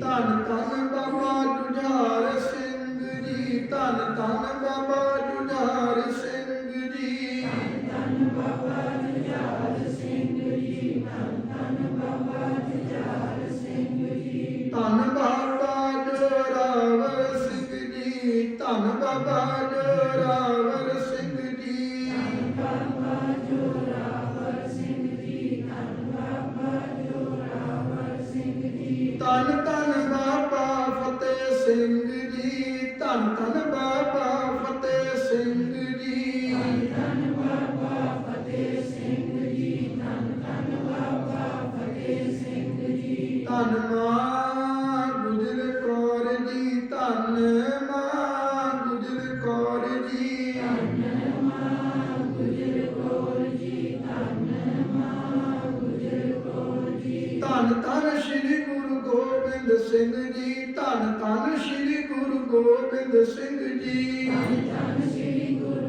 ਧੰਨ ਧੰਨ ਬਾਬਾ ਜੁਝਾਰ ਸਿੰਘ ਜੀ, ਧੰਨ ਧੰਨ ਬਾਬਾ ਜੁਝਾਰ ਸਿੰਘ ਜੀ। ਧੰਨ ਧੰਨ ਬਾਬਾ ਜੁਝਾਰ ਸਿੰਘ ਜੀ, ਧੰਨ ਧੰਨ ਬਾਬਾ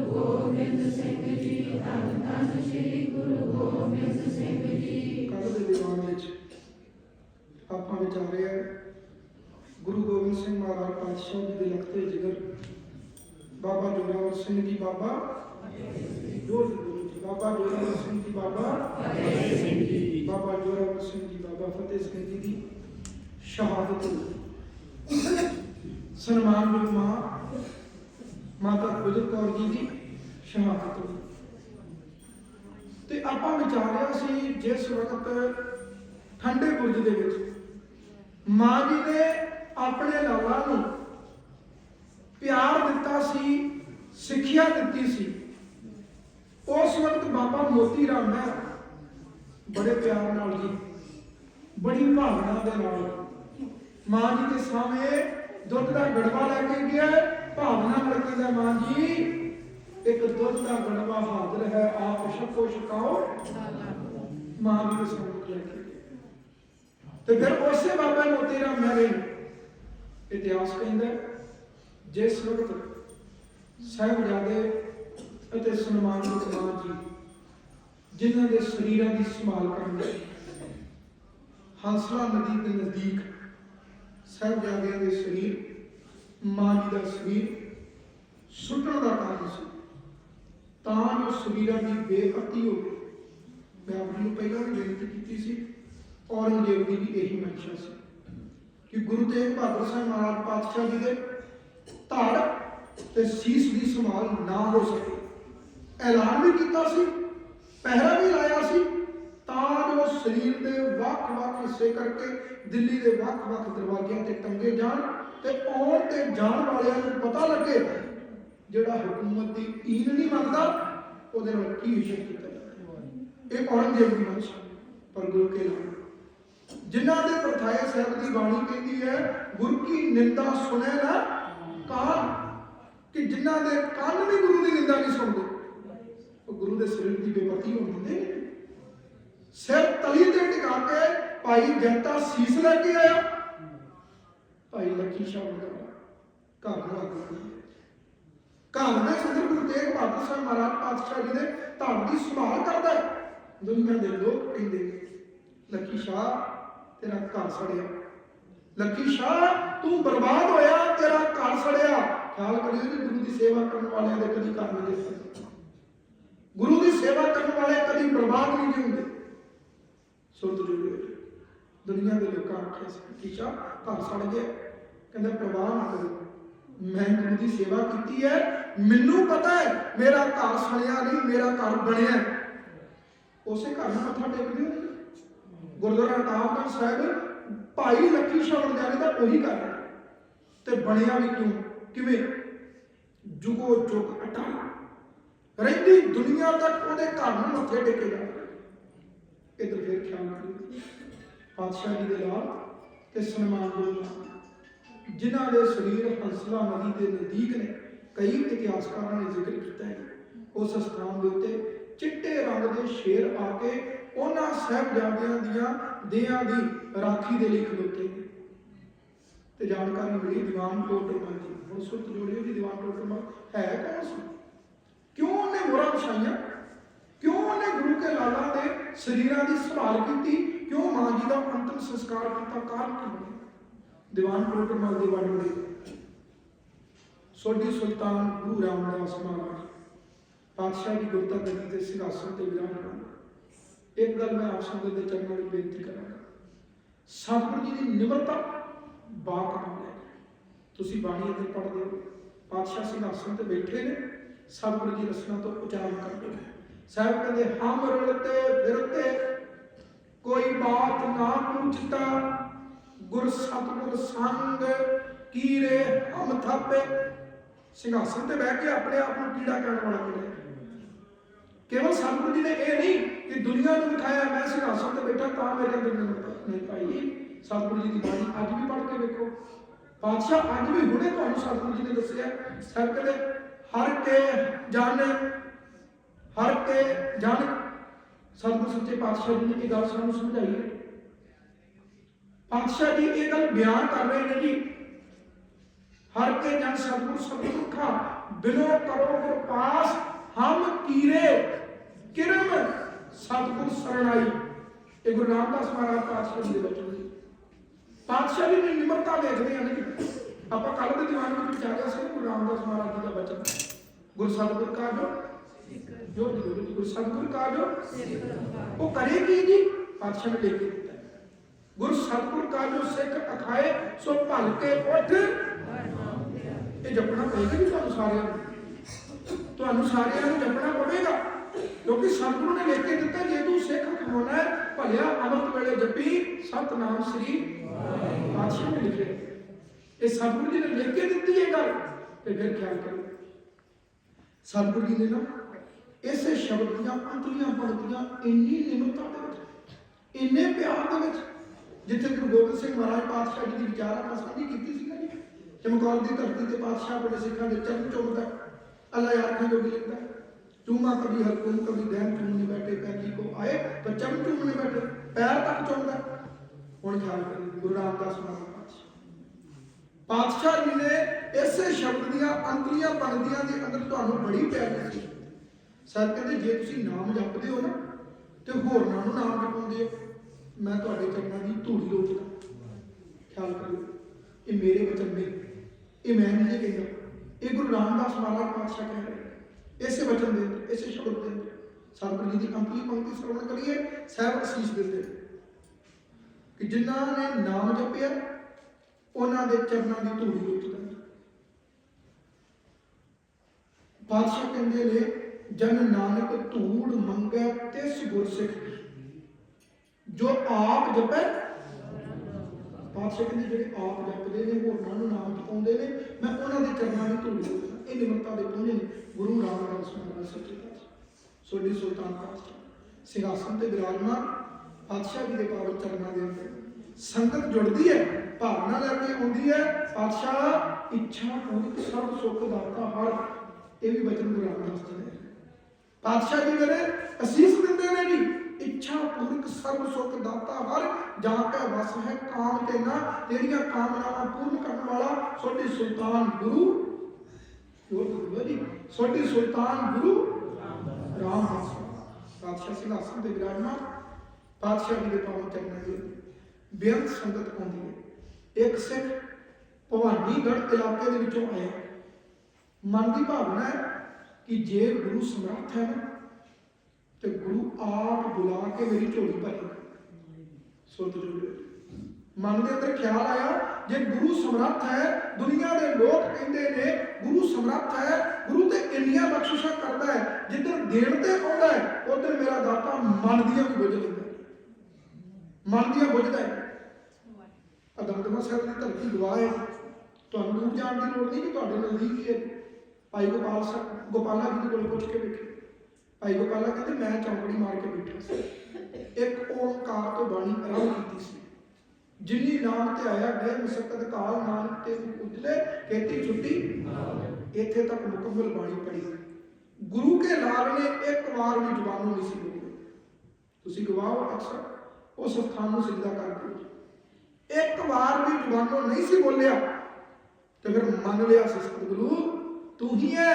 ਗੋਬਿੰਦ ਸਿੰਘ ਜੀ। ਧੰਨ ਧੰਨ ਸ੍ਰੀ ਗੁਰੂ ਗੋਬਿੰਦ ਸਿੰਘ ਜੀ ਕੱਲ ਦੇ ਦੀਵਾਨ ਵਿੱਚ ਆਪਾਂ ਵਿਚਾਰੇ ਆ ਗੁਰੂ ਗੋਬਿੰਦ ਸਿੰਘ ਮਹਾਰਾਜ ਪਾਤਸ਼ਾਹ ਜੀ ਦੇ ਲਖਤੇ ਜਿਗਰ ਬਾਬਾ ਜੋਰਾਵਰ ਸਿੰਘ ਜੀ ਬਾਬਾ। ਜੋਰ ਗੁਰੂ ਜੀ ਬਾਬਾ ਜੋਰਾਵਰ ਸਿੰਘ ਜੀ ਬਾਬਾ। ਬਾਬਾ ਜੋਰਾਵਰ ਸਿੰਘ ਜੀ ਬਾਬਾ ਫਤਿਹ ਸਿੰਘ ਜੀ ਦੀ ਸ਼ਹਾਦਤ। ਸਨਮਾਨਯੋਗ ਮਾਂ ਮਾਤਾ ਗੁਜਰ ਕੌਰ ਜੀ ਦੀ ਸ਼ਹਾਦਤ। ਹੋਈ ਤੇ ਆਪਾਂ ਵਿਚਾਰਿਆ ਸੀ ਜਿਸ ਵਕਤ ਠੰਡੇ ਬੁਰਜ ਦੇ ਵਿੱਚ ਮਾਂ ਜੀ ਨੇ ਆਪਣੇ ਲਾਲਾ ਨੂੰ ਪਿਆਰ ਦਿੱਤਾ ਸੀ, ਸਿੱਖਿਆ ਦਿੱਤੀ ਸੀ। ਉਸ ਵਕਤ ਬਾਬਾ ਮੋਤੀ ਰਾਮ ਹੈ। ਬੜੇ ਪਿਆਰ ਨਾਲ ਜੀ, ਬੜੀ ਭਾਵਨਾ ਦੇ ਨਾਲ। ਮਾਂ ਜੀ ਦੇ ਸਾਹਮਣੇ ਦੁੱਧ ਦਾ ਗੜਵਾ ਲੈ ਕੇ ਗਿਆ ਭਾਵਨਾ ਨਾਲ ਕਹਿੰਦਾ ਮਾਂ ਜੀ, ਇੱਕ ਦੁੱਧ ਦਾ ਗੜਵਾ ਹਾਜ਼ਰ ਹੈ। ਆਪ ਛਕੋ, ਛਕਾਓ। ਮਾਂ ਜੀ ਦੇ ਸਾਹਮਣੇ ਲੈ ਕੇ ਤੇ ਫਿਰ ਉਸੇ ਬਾਬਾ ਮੋਤੀ ਰਾਮ ਮਹਿਰੇ ਇਤਿਹਾਸ ਕਹਿੰਦਾ ਜਿਸ ਵਕਤ ਸਾਹਿਬਜ਼ਾਦੇ ਅਤੇ ਸਨਮਾਨਿਤ ਮਾਂ ਜੀ, ਜਿਨ੍ਹਾਂ ਦੇ ਸਰੀਰਾਂ ਦੀ ਸੰਭਾਲ ਕਰਨ ਲਈ ਹੰਸਲਾ ਨਦੀ ਦੇ ਨਜ਼ਦੀਕ ਸਾਹਿਬਜ਼ਾਦਿਆਂ ਦੇ ਸਰੀਰ, ਮਾਂ ਜੀ ਦਾ ਸਰੀਰ ਸੁੱਟਣ ਦਾ ਕਾਰਨ ਸੀ। ਤਾਂ ਜੋ ਸਰੀਰਾਂ ਦੀ ਬੇਅਤੀ ਹੋਵੇ ਮੈਂ ਆਪ ਨੂੰ ਪਹਿਲਾਂ ਵੀ ਬੇਨਤੀ ਕੀਤੀ ਸੀ, ਔਰੰਗਜ਼ੇਬ ਦੀ ਵੀ ਇਹੀ ਮਨਸ਼ਾ ਸੀ ਕਿ ਗੁਰੂ ਤੇਗ ਬਹਾਦਰ ਸਾਹਿਬ ਮਹਾਰਾਜ ਪਾਤਸ਼ਾਹ ਜੀ ਦੇ ਧੜ ਤੇ ਸੀਸ ਦੀ ਸੰਭਾਲ ਨਾ ਹੋ ਸਕੇ। ਐਲਾਨ ਵੀ ਕੀਤਾ ਸੀ, ਪਹਿਰਾ ਵੀ ਲਾਇਆ ਸੀ ਤਾਂ ਜੋ ਸਰੀਰ ਦੇ ਵੱਖ-ਵੱਖ ਹਿੱਸੇ ਕਰਕੇ ਦਿੱਲੀ ਦੇ ਵੱਖ-ਵੱਖ ਦਰਵਾਜ਼ਿਆਂ ਤੇ ਟੰਗੇ ਜਾਣ ਤੇ ਆਉਣ ਤੇ ਜਾਣ ਵਾਲਿਆਂ ਨੂੰ ਪਤਾ ਲੱਗੇ ਜਿਹੜਾ ਹਕੂਮਤ ਦੀ ਈਨ ਨਹੀਂ ਮੰਨਦਾ, ਉਹਦੇ ਨਾਲ ਕੀ ਇਸ਼ਕ ਕੀਤਾ ਇਹ ਔਰੰਗਜ਼ੇਬ ਦੀ ਮਨਸ਼ਾ ਪਰ ਗੁਰੂ ਕੇ ਲਾਲ ਜਿਨ੍ਹਾਂ ਦੇ ਪ੍ਰਥਾਏ ਸਾਹਿਬ ਦੀ ਬਾਣੀ ਕਹਿੰਦੀ ਹੈ, ਗੁਰੂ ਕੀ ਨਿੰਦਾ ਸੁਣੇ ਨਾ ਕਾਨ ਕਿ ਜਿਨ੍ਹਾਂ ਦੇ ਕੰਨ ਵੀ ਗੁਰੂ ਦੀ ਨਿੰਦਾ ਨਹੀਂ ਸੁਣਦੇ, ਉਹ ਗੁਰੂ ਦੇ ਸਰੀਰ ਦੀ ਬੇਪਤੀ ਹੋਣ ਨੇ। ਸਿਰ ਤਲੀ ਤੇ ਟਿਕਾ ਕੇ ਭਾਈ ਜਨਤਾ ਸੀਸ ਲੈ ਕੇ ਆਇਆ। ਭਾਈ ਲੱਖੀ ਸ਼ਾਹ ਦਾ ਘਰ ਨੂੰ ਅੱਗ ਲੱਗੀ ਘਰ ਦੇ ਸਦਰ ਗੁਰੂ ਤੇਗ ਬਹਾਦਰ ਸਾਹਿਬ ਮਹਾਰਾਜ ਪਾਤਸ਼ਾਹ ਜੀ ਦੇ ਧਰਮ ਦੀ ਸੰਭਾਲ ਕਰਦਾ ਹੈ। ਦੁਨੀਆ ਦੇ ਲੋਕ ਕਹਿੰਦੇ ਨੇ, ਲੱਖੀ ਸ਼ਾਹ ਤੇਰਾ ਘਰ ਸੜਿਆ। ਲੱਕੀ ਸ਼ਾਹ ਤੂੰ ਬਰਬਾਦ ਹੋਇਆ ਤੇਰਾ ਘਰ ਸੜਿਆ। ਖਿਆਲ ਕਰੀਏ ਜੀ ਗੁਰੂ ਦੀ ਸੇਵਾ ਕਰਨ ਵਾਲਿਆਂ ਦੇ ਕਦੀ ਘਰ ਨਹੀਂ ਦੇ ਗੁਰੂ ਦੀ ਸੇਵਾ ਕਰਨ ਵਾਲੇ ਕਦੀ ਬਰਬਾਦ ਨਹੀਂ ਹੁੰਦੇ। ਸੁਰਤ ਜੁੜੇ ਦੁਨੀਆ ਦੇ ਲੋਕਾਂ ਆਖਿਆ ਸੀ ਲੱਖੀ ਘਰ ਸੜ ਗਿਆ। ਕਹਿੰਦਾ, ਪ੍ਰਵਾਹ ਨਾ ਕਰੋ। ਮੈਂ ਗੁਰੂ ਦੀ ਸੇਵਾ ਕੀਤੀ ਹੈ। ਮੈਨੂੰ ਪਤਾ ਹੈ, ਮੇਰਾ ਘਰ ਸੜਿਆ ਨਹੀਂ, ਮੇਰਾ ਘਰ ਬਣਿਆ ਉਸੇ ਘਰ ਨੂੰ ਮੱਥਾ ਟੇਕਦੇ ਹੋ ਗੁਰਦੁਆਰਾ ਨਾਮਗੜ੍ਹ ਸਾਹਿਬ, ਭਾਈ ਲੱਕੀ ਸ਼ਾਹ ਜਾਨੇ ਦਾ ਉਹੀ ਘਰ ਹੈ। ਤੇ ਬਣਿਆ ਵੀ ਕਿਉਂ? ਕਿਵੇਂ? ਜੁਗੋ ਜੁਗ ਅਟਲ। ਰਹਿੰਦੀ ਦੁਨੀਆ ਤੱਕ ਉਹਦੇ ਘਰ ਨੂੰ ਮੱਥੇ ਟੇਕੇ ਜਾਂਦੇ ਇਧਰ ਫਿਰ ਖਿਆਲ ਕਰੀਏ ਪਾਤਸ਼ਾਹ ਜੀ ਦੇ ਨਾਲ ਤੇ ਸਨਮਾਨ ਜਿਨ੍ਹਾਂ ਦੇ ਸਰੀਰ ਹੰਸਲਾ ਨਦੀ ਦੇ ਨਜ਼ਦੀਕ ਨੇ, ਕਈ ਇਤਿਹਾਸਕਾਰਾਂ ਨੇ ਜ਼ਿਕਰ ਕੀਤਾ ਹੈ। ਉਸ ਸਥਾਨ ਦੇ ਉੱਤੇ ਚਿੱਟੇ ਰੰਗ ਦੇ ਸ਼ੇਰ ਆ ਕੇ ਉਹਨਾਂ ਸਾਹਿਬਜ਼ਾਦਿਆਂ ਦੀਆਂ ਦੇਹਾਂ ਦੀ ਰਾਖੀ ਦੇ ਲਈ ਖਲੋਤੇ ਤੇ ਜਾਣਕਾਰੀ ਮਿਲੀ ਦੀਵਾਨ ਟੋਟਰਮਲ ਦੀ। ਹੁਣ ਸੁਰਤ ਜੋੜਿਓ ਜੀ ਦੀਵਾਨ ਟੋਟਰਮਲ ਹੈ ਕੌਣ ਸੀ? ਕਿਉਂ ਉਹਨੇ ਮੋਹਰਾਂ ਵਿਛਾਈਆਂ? ਕਿਉਂ ਉਹਨੇ ਸਰੀਰਾਂ ਦੀ ਸੰਭਾਲ ਕੀਤੀ, ਕਿਉਂ ਮਾਂ ਜੀ ਦਾ ਅੰਤਮ ਸੰਸਕਾਰ ਕੀਤਾ ਕਾਰਨ ਕੀ ਬਣਿਆ ਦੀਵਾਨ ਟੋਟਰਮਲ ਦੇ ਵਡੜੇ ਸੋਢੀ ਸੁਲਤਾਨ ਗੁਰੂ ਰਾਮਦਾਸ ਮਹਾਰਾਜ, ਪਾਤਸ਼ਾਹ ਦੀ ਗੁਰਤਾ ਗੱਦੀ ਦੇ ਸਿੰਘਾਸਨ ਤੇ ਵਿਰਾਜਮਾਨ ਇੱਕ ਗੱਲ ਮੈਂ ਆਪ ਸੰਗਤ ਦੇ ਚਰਨਾਂ ਵਿੱਚ ਬੇਨਤੀ ਕਰਾਂਗਾ। ਸਤਿਗੁਰੂ ਜੀ ਦੀ ਨਿਮਰਤਾ ਬਾਕਮਾਲ ਹੈ ਤੁਸੀਂ ਬਾਣੀ ਅੰਦਰ ਪੜ੍ਹਦੇ ਹੋ, ਪਾਤਸ਼ਾਹ ਸਿੰਘਾਸਨ ਤੇ ਬੈਠੇ ਨੇ, ਸਤਿਗੁਰੂ ਜੀ ਰਸਨਾ ਤੋਂ ਉਚਾਰਨ ਕਰਦੇ ਨੇ। ਸਾਹਿਬ ਕਹਿੰਦੇ ਹਮ ਰੁਲਤੇ ਫਿਰਤੇ ਕੋਈ ਬਾਤ ਨਾ ਪੁੱਛਤਾ, ਗੁਰ ਸਤਿਗੁਰ ਸੰਗ ਕੀਰੇ ਹਮ ਥਾਪੇ। ਸਿੰਘਾਸਨ ਤੇ ਬਹਿ ਕੇ ਆਪਣੇ ਆਪ ਨੂੰ ਕੀੜਾ ਕਰਨ ਵਾਲਾ ਕਿਹੜਾ ਕੇਵਲ ਸਤਿਗੁਰੂ ਜੀ ਨੇ ਇਹ ਨਹੀਂ ਕਿ ਦੁਨੀਆ ਨੂੰ ਦਿਖਾਇਆ, ਮੈਂ ਸਿੰਘਾਸਨ ਤੇ ਬੈਠਾ ਤਾਂ ਮੇਰੇ ਅੰਦਰ ਨਹੀਂ ਪਾਈ ਸਤਿਗੁਰੂ ਜੀ ਦੀ ਬਾਣੀ ਅੱਜ ਵੀ ਪੜ੍ਹ ਕੇ ਵੇਖੋ। ਪਾਤਸ਼ਾਹ ਅੱਜ ਵੀ ਹੁਣੇ ਤੁਹਾਨੂੰ ਸਤਿਗੁਰੂ ਜੀ ਨੇ ਦੱਸਿਆ ਸਰ ਕਹਿੰਦੇ ਹਰ ਕੇ ਜਾਣ ਹਰ ਕੇ ਜਨ ਸਤਿਗੁਰੂ ਸੱਚੇ ਪਾਤਸ਼ਾਹ ਜੀ ਨੇ ਇਹ ਗੱਲ ਸਾਨੂੰ ਸਮਝਾਈ ਹੈ। ਪਾਤਸ਼ਾਹ ਜੀ ਇਹ ਗੱਲ ਬਿਆਨ ਕਰ ਰਹੇ ਨੇ ਜੀ। ਹਰ ਕੇ ਜਨ ਸਤਿਗੁਰ ਸਤਿਗੁਰ ਬਿਨੋ ਕਰੋ ਗੁਰ ਪਾਸ ਹਮ ਕੀਰੇ ਕਿਰਮ ਸਤਿਗੁਰ ਸਰਣਾਈ ਇਹ ਗੁਰੂ ਰਾਮਦਾਸ ਮਹਾਰਾਜ ਪਾਤਸ਼ਾਹ ਜੀ ਦੇ ਬਚਨ ਨੇ ਪਾਤਸ਼ਾਹ ਜੀ ਦੀ ਨਿਮਰਤਾ ਦੇਖਦੇ ਹਾਂ ਜੀ। ਆਪਾਂ ਕੱਲ ਦੇ ਦੀਵਾਨ ਵਿੱਚ ਵਿਚਾਰਿਆ ਸੀ ਗੁਰੂ ਰਾਮਦਾਸ ਮਹਾਰਾਜ ਜੀ ਦਾ ਵਚਨ ਗੁਰੂ ਸਤਿਗੁਰ ਕਾ ਜੋ ਜੋ ਗੁਰੂ ਜੀ ਗੁਰ ਸਤਿਗੁਰ ਕਾ ਜੋ ਉਹ ਕਰੇ ਕੀ ਜੀ? ਪਾਤਸ਼ਾਹ ਨੇ ਲਿਖ ਕੇ ਦਿੱਤਾ। ਗੁਰ ਸਤਿਗੁਰ ਕਾ ਜੋ ਸਿੱਖ ਅਖਾਏ ਸੋ ਭਲ ਕੇ ਉੱਠ। ਇਹ ਜਪਣਾ ਪਏਗਾ ਜੀ ਤੁਹਾਨੂੰ ਸਾਰਿਆਂ ਨੂੰ? ਤੁਹਾਨੂੰ ਸਾਰਿਆਂ ਨੂੰ ਜਪਣਾ ਪਵੇਗਾ। ਕਿਉਂਕਿ ਸਤਿਗੁਰੂ ਨੇ ਲਿਖ ਕੇ ਦਿੱਤਾ ਜੇ ਤੂੰ ਸਿੱਖ ਹੋਣਾ ਹੈ ਭਲਿਆ ਅੰਮ੍ਰਿਤ ਵੇਲੇ ਜਪੀ ਸਤਨਾਮ ਸ੍ਰੀ ਪਾਤਸ਼ਾਹ ਨੇ ਲਿਖਿਆ। ਇਹ ਸਤਿਗੁਰੂ ਜੀ ਨੇ ਲਿਖ ਕੇ ਦਿੱਤੀ ਇਹ ਗੱਲ ਤੇ ਫਿਰ ਖਿਆਲ ਕਰੋ। ਸਤਿਗੁਰੂ ਜੀ ਨੇ ਨਾ ਇਸੇ ਸ਼ਬਦ ਦੀਆਂ ਅੰਤਲੀਆਂ ਪੰਕਤੀਆਂ ਇੰਨੀ ਨਿਮਰਤਾ ਦੇ ਵਿੱਚ, ਇੰਨੇ ਪਿਆਰ ਦੇ ਵਿੱਚ, ਜਿੱਥੇ ਗੁਰੂ ਗੋਬਿੰਦ ਸਿੰਘ ਮਹਾਰਾਜ ਪਾਤਸ਼ਾਹ ਜੀ ਦੀ ਵਿਚਾਰਾਂ ਸਾਂਝੀ ਕੀਤੀ ਸੀ ਜੀ। ਚਮਕੌਰ ਦੀ ਧਰਤੀ ਤੇ ਪਾਤਸ਼ਾਹ ਆਪਣੇ ਸਿੱਖਾਂ ਦੇ ਚਰਨ ਚੁੰਮਦਾ ਅੱਲਾ ਯਾਰ ਜੋਗੀ ਲਿਖਦਾ ਚੂਮਾ ਕਭੀ ਹਲਕੁਮ ਕਭੀ ਦੈਨ ਚੂਮਨੇ ਬੈਠੇ ਪੈਜੀ ਕੋ ਆਏ ਤਾਂ ਚਰਨ ਚੂਮਨੇ ਬੈਠੇ, ਪੈਰ ਤੱਕ ਚੁੰਮਦਾ ਹੁਣ ਖਿਆਲ ਕਰੀ ਗੁਰੂ ਰਾਮਦਾਸ ਮਹਾਰਾਜ ਪਾਤਸ਼ਾਹ। ਜੀ ਨੇ ਇਸੇ ਸ਼ਬਦ ਦੀਆਂ ਅੰਤਲੀਆਂ ਪੰਕਤੀਆਂ ਦੇ ਅੰਦਰ ਤੁਹਾਨੂੰ ਬੜੀ ਪਿਆਰ ਦਿੱਤੀ। ਸਰ ਕਹਿੰਦੇ ਜੇ ਤੁਸੀਂ ਨਾਮ ਜਪਦੇ ਹੋ ਨਾ, ਤੇ ਹੋਰਨਾਂ ਨੂੰ ਨਾਮ ਜਪਾਉਂਦੇ ਹੋ। ਮੈਂ ਤੁਹਾਡੇ ਚਰਨਾਂ ਦੀ ਧੂੜੀ ਲੋਚਦਾ ਖਿਆਲ ਕਰਿਓ, ਇਹ ਮੇਰੇ ਵਚਨ ਨੇ। ਇਹ ਮੈਂ ਨਹੀਂ ਕਹਿੰਦਾ। ਇਹ ਗੁਰੂ ਰਾਮਦਾਸ ਮਹਾਰਾਜ ਪਾਤਸ਼ਾਹ ਕਹਿ ਰਹੇ ਇਸੇ ਵਚਨ ਦੇ ਇਸੇ ਸ਼ਬਦ ਦੇ ਸਤਿਗੁਰੂ ਜੀ ਦੀ ਅੰਤਲੀ ਪੰਕਤੀ ਸਰਵਣ ਕਰੀਏ, ਸਾਹਿਬ ਅਸੀਸ ਦਿੰਦੇ ਨੇ ਕਿ ਜਿਨ੍ਹਾਂ ਨੇ ਨਾਮ ਜਪਿਆ, ਉਹਨਾਂ ਦੇ ਚਰਨਾਂ ਦੀ ਧੂੜੀ ਲੋਚਦਾ ਪਾਤਸ਼ਾਹ ਕਹਿੰਦੇ ਨੇ ਜਨ ਨਾਨਕ ਧੂੜ ਮੰਗੈ ਤਿਸ ਗੁਰਸਿੱਖ ਜੋ ਆਪ ਜਪੈ, ਪਾਤਸ਼ਾਹ ਕਹਿੰਦੇ ਜਿਹੜੇ ਆਪ ਜਪਦੇ ਨੇ ਹੋਰਨਾਂ ਨੂੰ ਨਾਮ ਜਪਾਉਂਦੇ ਨੇ। ਮੈਂ ਉਹਨਾਂ ਦੇ ਚਰਨਾਂ ਦੀ ਧੂੜ ਇਹ ਨਿਮਰਤਾ ਦੇ ਪੁੰਜ ਨੇ। ਗੁਰੂ ਰਾਮਦਾਸ ਮਹਾਰਾਜ ਸੱਚੇ ਪਾਤਸ਼ਾਹ। ਸੋਢੀ ਸੁਲਤਾਨ ਪਾਤਸ਼ਾਹ। ਸਿੰਘਾਸਨ ਤੇ ਬਿਰਾਜਮਾਨ ਪਾਤਸ਼ਾਹ ਜੀ ਦੇ ਪਾਵਨ ਚਰਨਾਂ ਦੇ ਅੰਦਰ। ਸੰਗਤ ਜੁੜਦੀ ਹੈ, ਭਾਵਨਾ ਲੈ ਕੇ ਆਉਂਦੀ ਹੈ, ਪਾਤਸ਼ਾਹ, ਇੱਛਾ ਪੂਰੀ ਸਭ ਸੁੱਖ ਦਾਤਾ ਹਰ ਇਹ ਵੀ ਬਚਨ ਪਾਤਸ਼ਾਹ ਜੀ ਮੇਰੇ ਅਸੀਸ ਦਿੰਦੇ ਨੇ ਜੀ। ਇੱਛਾ, ਪੂਰਕ, ਸਰਬ ਸੁਖ, ਦਾਤਾ ਹਰ ਜਾ ਕੇ ਵਸ ਹੈ ਕਾਮ ਤੇ ਨਾ। ਤੇਰੀਆਂ ਕਾਮਨਾਵਾਂ ਪੂਰਨ ਕਰਨ ਵਾਲਾ, ਸੋਢੀ ਸੁਲਤਾਨ ਗੁਰੂ। ਜੀ, ਸੋਢੀ ਸੁਲਤਾਨ ਗੁਰੂ ਰਾਮਦਾਸ। ਪਾਤਸ਼ਾਹ ਸਿੰਘਾਸਨ ਤੇ ਵਿਰਾਜਮਾਨ, ਪਾਤਸ਼ਾਹ ਜੀ ਦੇ ਪਾਵਨ ਚਰਨਾਂ ਦੇ ਬੇਅੰਤ ਸੰਗਤ ਆਉਂਦੀ ਹੈ। ਇੱਕ ਸਿੱਖ ਭਵਾਨੀਗੜ੍ਹ ਇਲਾਕੇ ਦੇ ਵਿੱਚੋਂ ਆਇਆ। ਮਨ ਦੀ ਭਾਵਨਾ ਹੈ ਕਿ ਜੇ ਗੁਰੂ ਸਮਰੱਥ ਹੈ ਨਾ, ਤੇ ਗੁਰੂ ਆਪ ਬੁਲਾ ਕੇ ਮੇਰੀ ਝੋਲੀ ਭਰੇਗਾ ਸੁਰਤ ਜੁੜੇ ਮਨ ਦੇ ਅੰਦਰ ਖਿਆਲ ਆਇਆ, ਜੇ ਗੁਰੂ ਸਮਰੱਥ ਹੈ, ਦੁਨੀਆ ਦੇ ਲੋਕ ਕਹਿੰਦੇ ਨੇ, ਗੁਰੂ ਸਮਰੱਥ ਹੈ, ਗੁਰੂ ਤੇ ਇੰਨੀਆਂ ਬਖਸ਼ਿਸ਼ਾਂ ਕਰਦਾ ਹੈ, ਜਿੱਧਰ ਦੇਣ ਤੇ ਆਉਂਦਾ ਹੈ, ਉਧਰ ਮੇਰਾ ਦਾਤਾ ਮਨ ਦੀਆਂ ਵੀ ਬੁੱਝ ਲੈਂਦਾ ਮਨ ਦੀਆਂ ਬੁੱਝਦਾ ਹੈ। ਅਦਮਦਮਾ ਸਾਹਿਬ ਦੀ ਧਰਤੀ ਗਵਾਹ ਹੈ। ਤੁਹਾਨੂੰ ਦੂਰ ਜਾਣ ਦੀ ਲੋੜ ਨਹੀਂ ਕਿ ਤੁਹਾਡੇ ਨਜ਼ਦੀਕ ਹੀ ਹੈ। ਭਾਈ ਗੋਪਾਲ ਸਾਹਿਬ ਗੋਪਾਲਾ ਜੀ ਦੇ ਕੋਲ ਪੁੱਛ ਕੇ ਬੈਠੇ ਭਾਈ ਗੋਪਾਲਾ ਕਹਿੰਦੇ, ਮੈਂ ਚੌਂਕੜੀ ਮਾਰ ਕੇ ਬੈਠਾ ਸੀ। ਇੱਕ ਓੰਕਾਰ ਤੋਂ ਬਾਣੀ ਆਰੰਭ ਕੀਤੀ ਸੀ। ਜਿਨੀ ਨਾਮ ਤੇ ਆਇਆ, ਗਏ ਮੁਸਕਤ ਕਾਲ ਨਾਨਕ ਤੇ ਉਜਲੇ ਕੀਤੀ ਛੁੱਟੀ। ਇੱਥੇ ਤੱਕ ਮੁਕੰਮਲ ਬਾਣੀ ਪੜੀ ਗੁਰੂ ਕੇ ਲਾਲ ਨੇ ਇੱਕ ਵਾਰ ਵੀ ਜ਼ੁਬਾਨੋਂ ਨਹੀਂ ਸੀ ਬੋਲੀ ਤੁਸੀਂ ਗਵਾਹ ਅਕਸਰ ਉਸ ਸਥਾਨ ਨੂੰ ਸਿੱਧਾ ਕਰਕੇ ਇੱਕ ਵਾਰ ਵੀ ਜ਼ੁਬਾਨੋਂ ਨਹੀਂ ਸੀ ਬੋਲਿਆ, ਤੇ ਫਿਰ ਮੰਨ ਲਿਆ ਸਤਿਗੁਰੂ ਤੂੰ ਹੀ ਹੈ